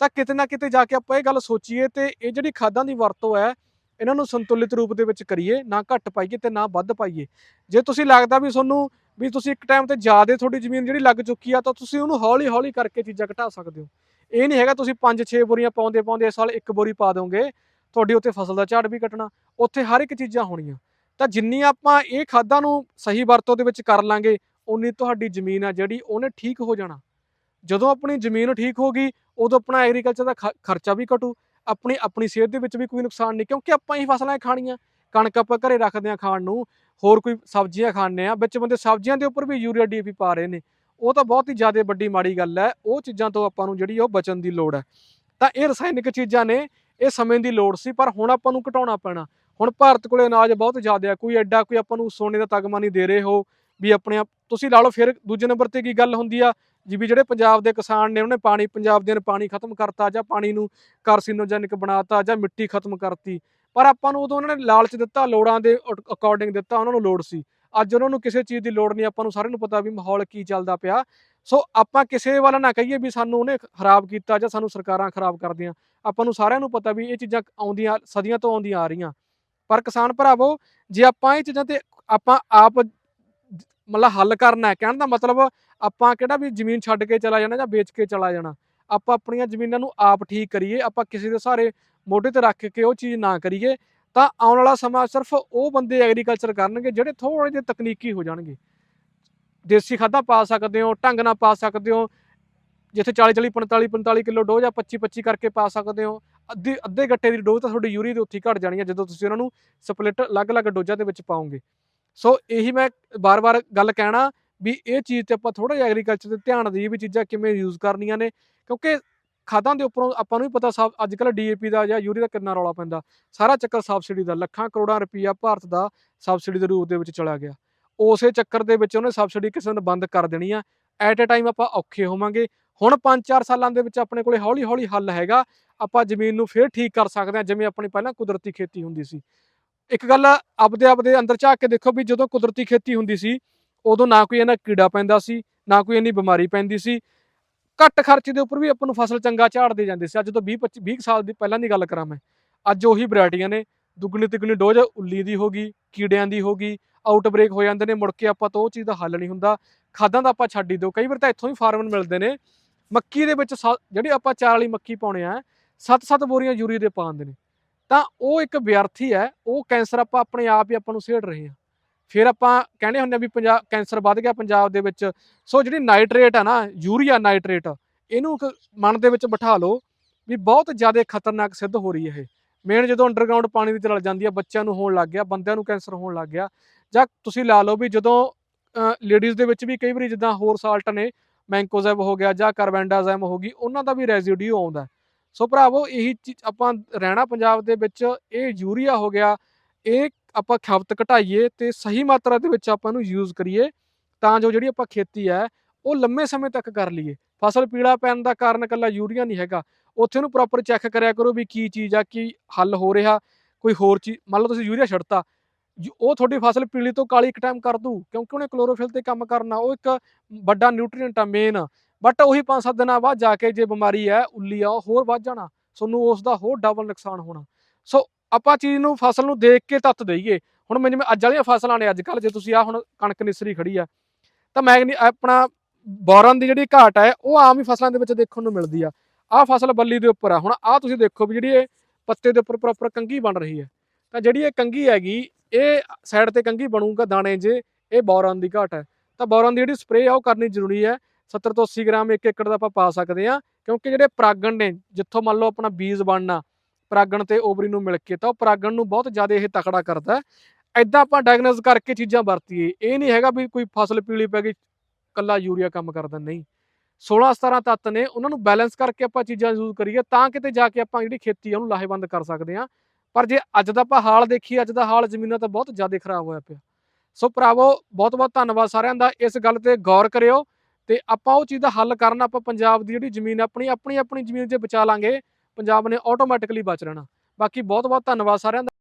ਤਾਂ ਕਿਤੇ ਨਾ ਕਿਤੇ ਜਾ ਕੇ ਆਪਾਂ ਇਹ ਗੱਲ ਸੋਚੀਏ ਤੇ ਇਹ ਜਿਹੜੀ ਖਾਦਾਂ ਦੀ ਵਰਤੋਂ ਹੈ, ਇਹਨਾਂ ਨੂੰ ਸੰਤੁਲਿਤ ਰੂਪ ਦੇ ਵਿੱਚ ਕਰੀਏ, ਨਾ ਘੱਟ ਪਾਈਏ ਤੇ ਨਾ ਵੱਧ ਪਾਈਏ। ਜੇ ਤੁਸੀਂ ਲੱਗਦਾ ਵੀ ਤੁਹਾਨੂੰ ਵੀ ਤੁਸੀਂ ਇੱਕ ਟਾਈਮ ਤੇ ਜ਼ਿਆਦਾ ਤੁਹਾਡੀ ਜ਼ਮੀਨ ਜਿਹੜੀ ਲੱਗ ਚੁੱਕੀ ਆ, ਤਾਂ ਤੁਸੀਂ ਉਹਨੂੰ ਹੌਲੀ ਹੌਲੀ ਕਰਕੇ ਚੀਜ਼ਾਂ ਘਟਾ ਸਕਦੇ ਹੋ। ਇਹ ਨਹੀਂ ਹੈਗਾ ਤੁਸੀਂ 5-6 ਬੋਰੀਆਂ ਪਾਉਂਦੇ ਪਾਉਂਦੇ ਇਸ ਸਾਲ ਇੱਕ ਬੋਰੀ ਪਾ ਦੋਗੇ, ਤੁਹਾਡੀ ਉੱਥੇ ਫਸਲ ਦਾ ਝਾੜ ਵੀ ਕੱਟਣਾ, ਉੱਥੇ ਹਰ ਇੱਕ ਚੀਜ਼ਾਂ ਹੋਣੀਆਂ। ਤਾਂ ਜਿੰਨੀ ਆਪਾਂ ਇਹ ਖਾਦਾਂ ਨੂੰ ਸਹੀ ਵਰਤੋਂ ਦੇ ਵਿੱਚ ਕਰ ਲਾਂਗੇ ਉਨੀ ਤੁਹਾਡੀ ਜ਼ਮੀਨ ਆ ਜਿਹੜੀ ਉਹਨੇ ਠੀਕ ਹੋ ਜਾਣਾ। ਜਦੋਂ ਆਪਣੀ ਜ਼ਮੀਨ ਠੀਕ ਹੋ ਗਈ, ਉਦੋਂ ਆਪਣਾ ਐਗਰੀਕਲਚਰ ਦਾ ਖ- ਖਰਚਾ ਵੀ ਘਟੂ, ਆਪਣੀ ਆਪਣੀ ਸਿਹਤ ਦੇ ਵਿੱਚ ਵੀ ਕੋਈ ਨੁਕਸਾਨ ਨਹੀਂ, ਕਿਉਂਕਿ ਆਪਾਂ ਹੀ ਫਸਲਾਂ ਖਾਣੀਆਂ। ਕਣਕ ਆਪਾਂ ਘਰੇ ਰੱਖਦੇ ਆ ਖਾਣ ਨੂੰ, ਹੋਰ ਕੋਈ ਸਬਜ਼ੀਆਂ ਖਾਣੇ ਆ ਵਿੱਚ ਬੰਦੇ ਸਬਜ਼ੀਆਂ ਦੇ ਉੱਪਰ ਵੀ ਯੂਰੀਆ ਡੀਏਪੀ ਪਾ ਰਹੇ ਨੇ। ਉਹ ਤਾਂ ਬਹੁਤ ਹੀ ਜ਼ਿਆਦਾ ਵੱਡੀ ਮਾੜੀ ਗੱਲ ਹੈ, ਉਹ ਚੀਜ਼ਾਂ ਤੋਂ ਆਪਾਂ ਨੂੰ ਜਿਹੜੀ ਉਹ ਬਚਣ ਦੀ ਲੋੜ ਹੈ। ਤਾਂ ਇਹ ਰਸਾਇਣਿਕ ਚੀਜ਼ਾਂ ਨੇ, ਇਹ ਸਮੇਂ ਦੀ ਲੋੜ ਸੀ, ਪਰ ਹੁਣ ਆਪਾਂ ਨੂੰ ਘਟਾਉਣਾ ਪੈਣਾ। ਹੁਣ ਭਾਰਤ ਕੋਲੇ ਅਨਾਜ ਬਹੁਤ ਜ਼ਿਆਦਾ ਹੈ, ਕੋਈ ਐਡਾ ਕੋਈ ਆਪਾਂ ਨੂੰ ਸੋਨੇ ਦਾ ਤਗਮਾ ਨਹੀਂ ਦੇ ਰਹੇ ਹੋ ਵੀ ਆਪਣੇ ਆਪ, ਤੁਸੀਂ ਲਾ ਲਓ ਫਿਰ ਦੂਜੇ ਨੰਬਰ ਤੇ ਕੀ ਗੱਲ ਹੁੰਦੀ ਆ, ਜੀ ਵੀ ਜਿਹੜੇ ਪੰਜਾਬ ਦੇ ਕਿਸਾਨ ਨੇ, ਉਹਨੇ ਪਾਣੀ, ਪੰਜਾਬ ਦੇ ਨੇ ਪਾਣੀ ਖਤਮ ਕਰਤਾ, ਜਾਂ ਪਾਣੀ ਨੂੰ ਕਾਰਸੀਨੋਜੈਨਿਕ ਬਣਾਤਾ, ਜਾਂ ਮਿੱਟੀ ਖਤਮ ਕਰਤੀ। ਪਰ ਆਪਾਂ ਨੂੰ ਉਦੋਂ ਉਹਨਾਂ ਨੇ ਲਾਲਚ ਦਿੱਤਾ, ਲੋੜਾਂ ਦੇ ਅਕੋਰਡਿੰਗ ਦਿੱਤਾ, ਉਹਨਾਂ ਨੂੰ ਲੋੜ ਸੀ। ਅੱਜ ਉਹਨਾਂ ਨੂੰ ਕਿਸੇ ਚੀਜ਼ ਦੀ ਲੋੜ ਨਹੀਂ, ਆਪਾਂ ਨੂੰ ਸਾਰਿਆਂ ਨੂੰ ਪਤਾ ਵੀ ਮਾਹੌਲ ਕੀ ਚੱਲਦਾ ਪਿਆ। ਸੋ ਆਪਾਂ ਕਿਸੇ ਵੱਲ ਨਾ ਕਹੀਏ ਵੀ ਸਾਨੂੰ ਉਹਨੇ ਖਰਾਬ ਕੀਤਾ ਜਾਂ ਸਾਨੂੰ ਸਰਕਾਰਾਂ ਖਰਾਬ ਕਰਦੀਆਂ। ਆਪਾਂ ਨੂੰ ਸਾਰਿਆਂ ਨੂੰ ਪਤਾ ਵੀ ਇਹ ਚੀਜ਼ਾਂ ਆਉਂਦੀਆਂ, ਸਦੀਆਂ ਤੋਂ ਆਉਂਦੀਆਂ ਆ ਰਹੀਆਂ। ਪਰ ਕਿਸਾਨ ਭਰਾਵੋ, ਜੇ ਆਪਾਂ ਇਹ ਚੀਜ਼ਾਂ ਤੇ ਆਪਾਂ ਆਪ ਮਤਲਬ ਹੱਲ ਕਰਨਾ ਹੈ, ਕਹਿਣ ਦਾ ਮਤਲਬ ਆਪਾਂ ਕਿਹੜਾ ਵੀ ਜ਼ਮੀਨ ਛੱਡ ਕੇ ਚਲਾ ਜਾਣਾ ਜਾਂ ਵੇਚ ਕੇ ਚਲਾ ਜਾਣਾ। ਆਪਾਂ ਆਪਣੀਆਂ ਜ਼ਮੀਨਾਂ ਨੂੰ ਆਪ ਠੀਕ ਕਰੀਏ, ਆਪਾਂ ਕਿਸੇ ਦੇ ਸਹਾਰੇ ਮੋਢੇ ਤੇ ਰੱਖ ਕੇ ਉਹ ਚੀਜ਼ ਨਾ ਕਰੀਏ। ਤਾਂ ਆਉਣ ਵਾਲਾ ਸਮਾਂ ਸਿਰਫ ਉਹ ਬੰਦੇ ਐਗਰੀਕਲਚਰ ਕਰਨਗੇ ਜਿਹੜੇ ਥੋੜੇ ਜਿਹੇ ਤਕਨੀਕੀ ਹੋ ਜਾਣਗੇ। ਦੇਸੀ ਖਾਦਾਂ ਪਾ ਸਕਦੇ ਹੋ, ਢੰਗ ਨਾਲ ਪਾ ਸਕਦੇ ਹੋ, ਜਿੱਥੇ 40 40 45 45 ਕਿਲੋ ਡੋਜ਼ ਜਾਂ 25 25 ਕਰਕੇ ਪਾ ਸਕਦੇ ਹੋ। ਅੱਧੀ, ਅੱਧੇ ਗੱਟੇ ਦੀ ਡੋਜ਼ ਤਾਂ ਤੁਹਾਡੀ ਯੂਰੀ ਦੇ ਉੱਥੇ ਹੀ ਘਟ ਜਾਣੀ ਹੈ ਜਦੋਂ ਤੁਸੀਂ ਉਹਨਾਂ ਨੂੰ ਸਪਲਿਟ ਅਲੱਗ-ਅਲੱਗ ਡੋਜ਼ਾਂ ਦੇ ਵਿੱਚ ਪਾਓਗੇ। ਸੋ ਇਹੀ ਮੈਂ ਬਾਰ-ਬਾਰ ਗੱਲ ਕਹਿਣਾ ਵੀ ਇਹ ਚੀਜ਼ ਤੇ ਆਪਾਂ ਥੋੜਾ ਜਿਹਾ ਐਗਰੀਕਲਚਰ ਤੇ ਧਿਆਨ ਦੇਈਏ ਵੀ ਚੀਜ਼ਾਂ ਕਿਵੇਂ ਯੂਜ਼ ਕਰਨੀਆਂ ਨੇ, ਕਿਉਂਕਿ ਖਾਦਾਂ ਦੇ ਉੱਪਰੋਂ ਆਪਾਂ ਨੂੰ ਵੀ ਪਤਾ ਸਭ ਅੱਜ ਕੱਲ੍ਹ ਡੀਏਪੀ ਦਾ ਜਾਂ ਯੂਰੀਆ ਦਾ ਕਿੰਨਾ ਰੌਲਾ ਪੈਂਦਾ। ਸਾਰਾ ਚੱਕਰ ਸਬਸਿਡੀ ਦਾ, ਲੱਖਾਂ ਕਰੋੜਾਂ ਰੁਪਈਆ ਭਾਰਤ ਦਾ ਸਬਸਿਡੀ ਦੇ ਰੂਪ ਦੇ ਵਿੱਚ ਚਲਾ ਗਿਆ। ਉਸੇ ਚੱਕਰ ਦੇ ਵਿੱਚ ਉਹਨੇ ਸਬਸਿਡੀ ਕਿਸੇ ਨੂੰ ਬੰਦ ਕਰ ਦੇਣੀ ਆ। ਐਟ ਅ ਟਾਈਮ ਆਪਾਂ ਔਖੇ ਹੋਵਾਂਗੇ। ਹੁਣ 5-4 ਸਾਲਾਂ ਦੇ ਵਿੱਚ ਆਪਣੇ ਕੋਲੇ ਹੌਲੀ-ਹੌਲੀ ਹੱਲ ਹੈਗਾ। ਆਪਾਂ ਜ਼ਮੀਨ ਨੂੰ ਫੇਰ ਠੀਕ ਕਰ ਸਕਦੇ ਹਾਂ, ਜਿਵੇਂ ਆਪਣੀ ਪਹਿਲਾਂ ਕੁਦਰਤੀ ਖੇਤੀ ਹੁੰਦੀ ਸੀ। ਇੱਕ ਗੱਲ ਆਪਦੇ ਆਪਦੇ ਅੰਦਰ ਝਾਕ ਕੇ ਦੇਖੋ ਵੀ ਜਦੋਂ ਕੁਦਰਤੀ ਖੇਤੀ ਹੁੰਦੀ ਸੀ, ਉਦੋਂ ਨਾ ਕੋਈ ਇਹਨਾਂ ਕੀੜਾ ਪੈਂਦਾ ਸੀ, ਨਾ ਕੋਈ ਇੰਨੀ ਬਿਮਾਰੀ ਪੈਂਦੀ ਸੀ। ਘੱਟ ਖਰਚੇ ਦੇ ਉੱਪਰ ਵੀ ਆਪਾਂ ਨੂੰ ਫਸਲ ਚੰਗਾ ਝਾੜਦੇ ਜਾਂਦੇ ਸੀ। ਅੱਜ ਤੋਂ 20 25 20 ਸਾਲ ਦੀ ਪਹਿਲਾਂ ਦੀ ਗੱਲ ਕਰਾਂ ਮੈਂ। ਅੱਜ ਉਹੀ ਵੈਰਾਈਟੀਆਂ ਨੇ। ਦੁੱਗਣੀ ਤਿੱਗਣੀ ਡੋਜ਼ ਉੱਲੀ ਦੀ ਹੋ ਗਈ, ਕੀੜਿਆਂ ਦੀ ਹੋ ਗਈ ਆਊਟਬ੍ਰੇਕ ਹੋ ਜਾਂਦੇ ਨੇ, ਮੁੜ ਕੇ ਆਪਾਂ ਤੋਂ ਉਹ ਚੀਜ਼ ਦਾ ਹੱਲ ਨਹੀਂ ਹੁੰਦਾ। ਖਾਦਾਂ ਦਾ ਆਪਾਂ ਛੱਡ ਹੀ ਦਿਓ। ਕਈ ਵਾਰ ਤਾਂ ਇੱਥੋਂ ਹੀ ਫਾਰਮਰ ਮਿਲਦੇ ਨੇ। ਮੱਕੀ ਦੇ ਵਿੱਚ ਸ- ਜਿਹੜੀ ਆਪਾਂ ਚਾਰ ਵਾਲੀ ਮੱਕੀ ਪਾਉਣੇ ਆ ਸੱਤ ਸੱਤ ਬੋਰੀਆਂ ਯੂਰੀ ਦੇ ਪਾਉਂਦੇ ਨੇ। ਤਾਂ ਉਹ ਇੱਕ ਵਿਅਰਥੀ ਹੈ। ਉਹ ਕੈਂਸਰ ਆਪਾਂ ਆਪਣੇ ਆਪ ਹੀ ਆਪਾਂ ਨੂੰ ਸੇੜ ਰਹੇ ਹਾਂ। ਫਿਰ ਆਪਾਂ ਕਹਿੰਦੇ ਹੁੰਦੇ ਆ ਵੀ ਪੰਜਾਬ ਕੈਂਸਰ ਵੱਧ ਗਿਆ ਪੰਜਾਬ ਦੇ ਵਿੱਚ। ਸੋ ਜਿਹੜੀ ਨਾਈਟ੍ਰੇਟ ਆ ਨਾ, ਯੂਰੀਆ ਨਾਈਟ੍ਰੇਟ, ਇਹਨੂੰ ਇੱਕ ਮਨ ਦੇ ਵਿੱਚ ਬਿਠਾ ਲਓ ਵੀ ਬਹੁਤ ਜ਼ਿਆਦਾ ਖਤਰਨਾਕ ਸਿੱਧ ਹੋ ਰਹੀ ਹੈ ਇਹ। ਮੇਨ ਜਦੋਂ ਅੰਡਰਗਰਾਉਂਡ ਪਾਣੀ ਵਿੱਚ ਰਲ ਜਾਂਦੀ ਹੈ ਬੱਚਿਆਂ ਨੂੰ ਹੋਣ ਲੱਗ ਗਿਆ, ਬੰਦਿਆਂ ਨੂੰ ਕੈਂਸਰ ਹੋਣ ਲੱਗ ਗਿਆ, ਜਾਂ ਤੁਸੀਂ ਲਾ ਲਓ ਵੀ ਜਦੋਂ ਲੇਡੀਜ਼ ਦੇ ਵਿੱਚ ਵੀ ਕਈ ਵਾਰੀ ਜਿੱਦਾਂ ਹੋਰ ਸਾਲਟ ਨੇ ਮੈਂਕੋਜ਼ੈਬ ਹੋ ਗਿਆ ਜਾਂ ਕਾਰਬੈਂਡਾਜ਼ੈਮ ਹੋ ਗਈ, ਉਹਨਾਂ ਦਾ ਵੀ ਰੈਜ਼ੀਡਿਊ ਆਉਂਦਾ। ਸੋ ਭਰਾਵੋ, ਇਹੀ ਚੀਜ਼ ਆਪਾਂ ਰਹਿਣਾ ਪੰਜਾਬ ਦੇ ਵਿੱਚ, ਇਹ ਯੂਰੀਆ ਹੋ ਗਿਆ, ਇਹ ਆਪਾਂ ਖਪਤ ਘਟਾਈਏ ਤੇ ਸਹੀ ਮਾਤਰਾ ਦੇ ਵਿੱਚ ਆਪਾਂ ਨੂੰ ਯੂਜ਼ ਕਰੀਏ, ਤਾਂ ਜੋ ਜਿਹੜੀ ਆਪਾਂ ਖੇਤੀ ਹੈ, ਉਹ ਲੰਮੇ ਸਮੇਂ ਤੱਕ ਕਰ ਲਈਏ। ਫਸਲ ਪੀਲਾ ਪੈਣ ਦਾ ਕਾਰਨ ਇਕੱਲਾ ਯੂਰੀਆ ਨਹੀਂ ਹੈਗਾ। ਉੱਥੇ ਨੂੰ ਪ੍ਰੋਪਰ ਚੈੱਕ ਕਰਿਆ ਕਰੋ ਵੀ ਕੀ ਚੀਜ਼ ਆ, ਕੀ ਹੱਲ ਹੋ ਰਿਹਾ, ਕੋਈ ਹੋਰ ਚੀਜ਼ ਮੰਨ ਲਓ ਤੁਸੀਂ ਯੂਰੀਆ ਛੱਡਤਾ, ਯੂ- ਉਹ ਤੁਹਾਡੀ ਫਸਲ ਪੀਲੀ ਤੋਂ ਕਾਲੀ ਇੱਕ ਟਾਈਮ ਕਰ ਦੂ ਕਿਉਂਕਿ ਉਹਨੇ ਕਲੋਰੋਫਿਲ ਤੇ ਕੰਮ ਕਰਨਾ, ਉਹ ਇੱਕ ਵੱਡਾ ਨਿਊਟ੍ਰੀਐਂਟ ਆ ਮੇਨ ਬਟ ਉਹੀ 5-7 ਦਿਨਾਂ ਬਾਅਦ ਜਾ ਕੇ ਜੇ ਬਿਮਾਰੀ ਹੈ, ਉੱਲੀ ਆ, ਉਹ ਹੋਰ ਵੱਧ ਜਾਣਾ। ਤੁਹਾਨੂੰ ਉਸ ਦਾ ਹੋਰ ਡਬਲ ਨੁਕਸਾਨ ਹੋਣਾ। ਸੋ ਆਪਾਂ ਚੀਜ਼ ਨੂੰ ਫਸਲ ਨੂੰ ਦੇਖ ਕੇ ਤੱਤ ਦੇਈਏ। ਹੁਣ ਮੈਂ ਜਿਵੇਂ ਅੱਜ ਵਾਲੀਆਂ ਫਸਲਾਂ ਨੇ ਅੱਜ ਕੱਲ ਜੇ ਤੁਸੀਂ ਆ ਹੁਣ ਕਣਕ ਨਿਸਰੀ ਖੜੀ ਆ, ਤਾਂ ਮੈਂ ਆਪਣਾ ਬੋਰਨ ਦੀ ਜਿਹੜੀ ਘਾਟ ਹੈ ਉਹ ਆਮ ਹੀ ਫਸਲਾਂ ਦੇ ਵਿੱਚ ਦੇਖਣ ਨੂੰ ਮਿਲਦੀ ਆ। ਆਹ ਫਸਲ ਬੱਲੀ ਦੇ ਉੱਪਰ ਆ। ਹੁਣ ਆਹ ਤੁਸੀਂ ਦੇਖੋ ਵੀ ਜਿਹੜੀ ਇਹ ਪੱਤੇ ਦੇ ਉੱਪਰ ਪ੍ਰੋਪਰ ਕੰਗੀ ਬਣ ਰਹੀ ਹੈ ਤਾਂ ਜਿਹੜੀ ਇਹ ਕੰਗੀ ਹੈਗੀ, ਇਹ ਸਾਈਡ ਤੇ ਕੰਗੀ ਬਣੂਗਾ ਦਾਣੇ ਜੇ, ਇਹ ਬੋਰਨ ਦੀ ਘਾਟ ਹੈ ਤਾਂ ਬੋਰਨ ਦੀ ਜਿਹੜੀ ਸਪਰੇਅ ਆ, ਉਹ ਕਰਨੀ ਜ਼ਰੂਰੀ ਹੈ 70 ਤੋਂ 80 ਗ੍ਰਾਮ ਇੱਕ ਏਕੜ ਦਾ ਆਪਾਂ ਪਾ ਸਕਦੇ ਆ, ਕਿਉਂਕਿ ਜਿਹੜੇ ਪਰਾਗਣ ਨੇ, ਜਿੱਥੋਂ ਮੰਨ ਲਓ ਆਪਣਾ ਬੀਜ ਬਣਨਾ ਪਰਾਗਣ ਤੇ ਓਵਰੀ ਨੂੰ ਮਿਲ ਕੇ ਤਾਂ ਉਹ ਪ੍ਰਾਗਣ ਨੂੰ ਬਹੁਤ ਜ਼ਿਆਦਾ ਇਹ ਤਕੜਾ ਕਰਦਾ ਹੈ। ਐਦਾਂ ਆਪਾਂ ਡਾਇਗਨੋਸ ਕਰਕੇ ਚੀਜ਼ਾਂ ਵਰਤੀਏ। ਇਹ ਨਹੀਂ ਹੈਗਾ ਵੀ ਕੋਈ ਫਸਲ ਪੀਲੀ ਪੈ ਗਈ, ਕੱਲਾ ਯੂਰੀਆ ਕੰਮ ਕਰਦਾ, ਨਹੀਂ। 16 17 ਤੱਤ ਨੇ, ਉਹਨਾਂ ਨੂੰ ਬੈਲੈਂਸ ਕਰਕੇ ਆਪਾਂ ਚੀਜ਼ਾਂ ਯੂਜ਼ ਕਰੀਏ ਤਾਂ ਕਿਤੇ ਜਾ ਕੇ ਆਪਾਂ ਜਿਹੜੀ ਖੇਤੀ ਆ ਉਹਨੂੰ ਲਾਹੇਵੰਦ ਕਰ ਸਕਦੇ ਆ ਪਰ ਜੇ ਅੱਜ ਦਾ ਆਪਾਂ ਹਾਲ ਦੇਖੀਏ, ਅੱਜ ਦਾ ਹਾਲ ਜ਼ਮੀਨਾਂ ਤਾਂ ਬਹੁਤ ਜ਼ਿਆਦਾ ਖਰਾਬ ਹੋਇਆ ਪਿਆ। ਸੋ ਭਰਾਵੋ, ਬਹੁਤ ਬਹੁਤ ਧੰਨਵਾਦ ਸਾਰਿਆਂ ਦਾ। ਇਸ ਗੱਲ ਤੇ ਗੌਰ ਕਰਿਓ ਤੇ ਆਪਾਂ ਉਹ ਚੀਜ਼ ਦਾ ਹੱਲ ਕਰਨ ਆਪਾਂ ਪੰਜਾਬ ਦੀ ਜਿਹੜੀ ਜ਼ਮੀਨ ਆਪਣੀ ਆਪਣੀ ਆਪਣੀ ਜ਼ਮੀਨ ਜੇ ਬਚਾ ਲਾਂਗੇ ਪੰਜਾਬ ਨੇ ਆਟੋਮੈਟਿਕਲੀ ਬਚ ਰਹਿਣਾ। ਬਾਕੀ ਬਹੁਤ ਬਹੁਤ ਧੰਨਵਾਦ ਸਾਰਿਆਂ ਦਾ।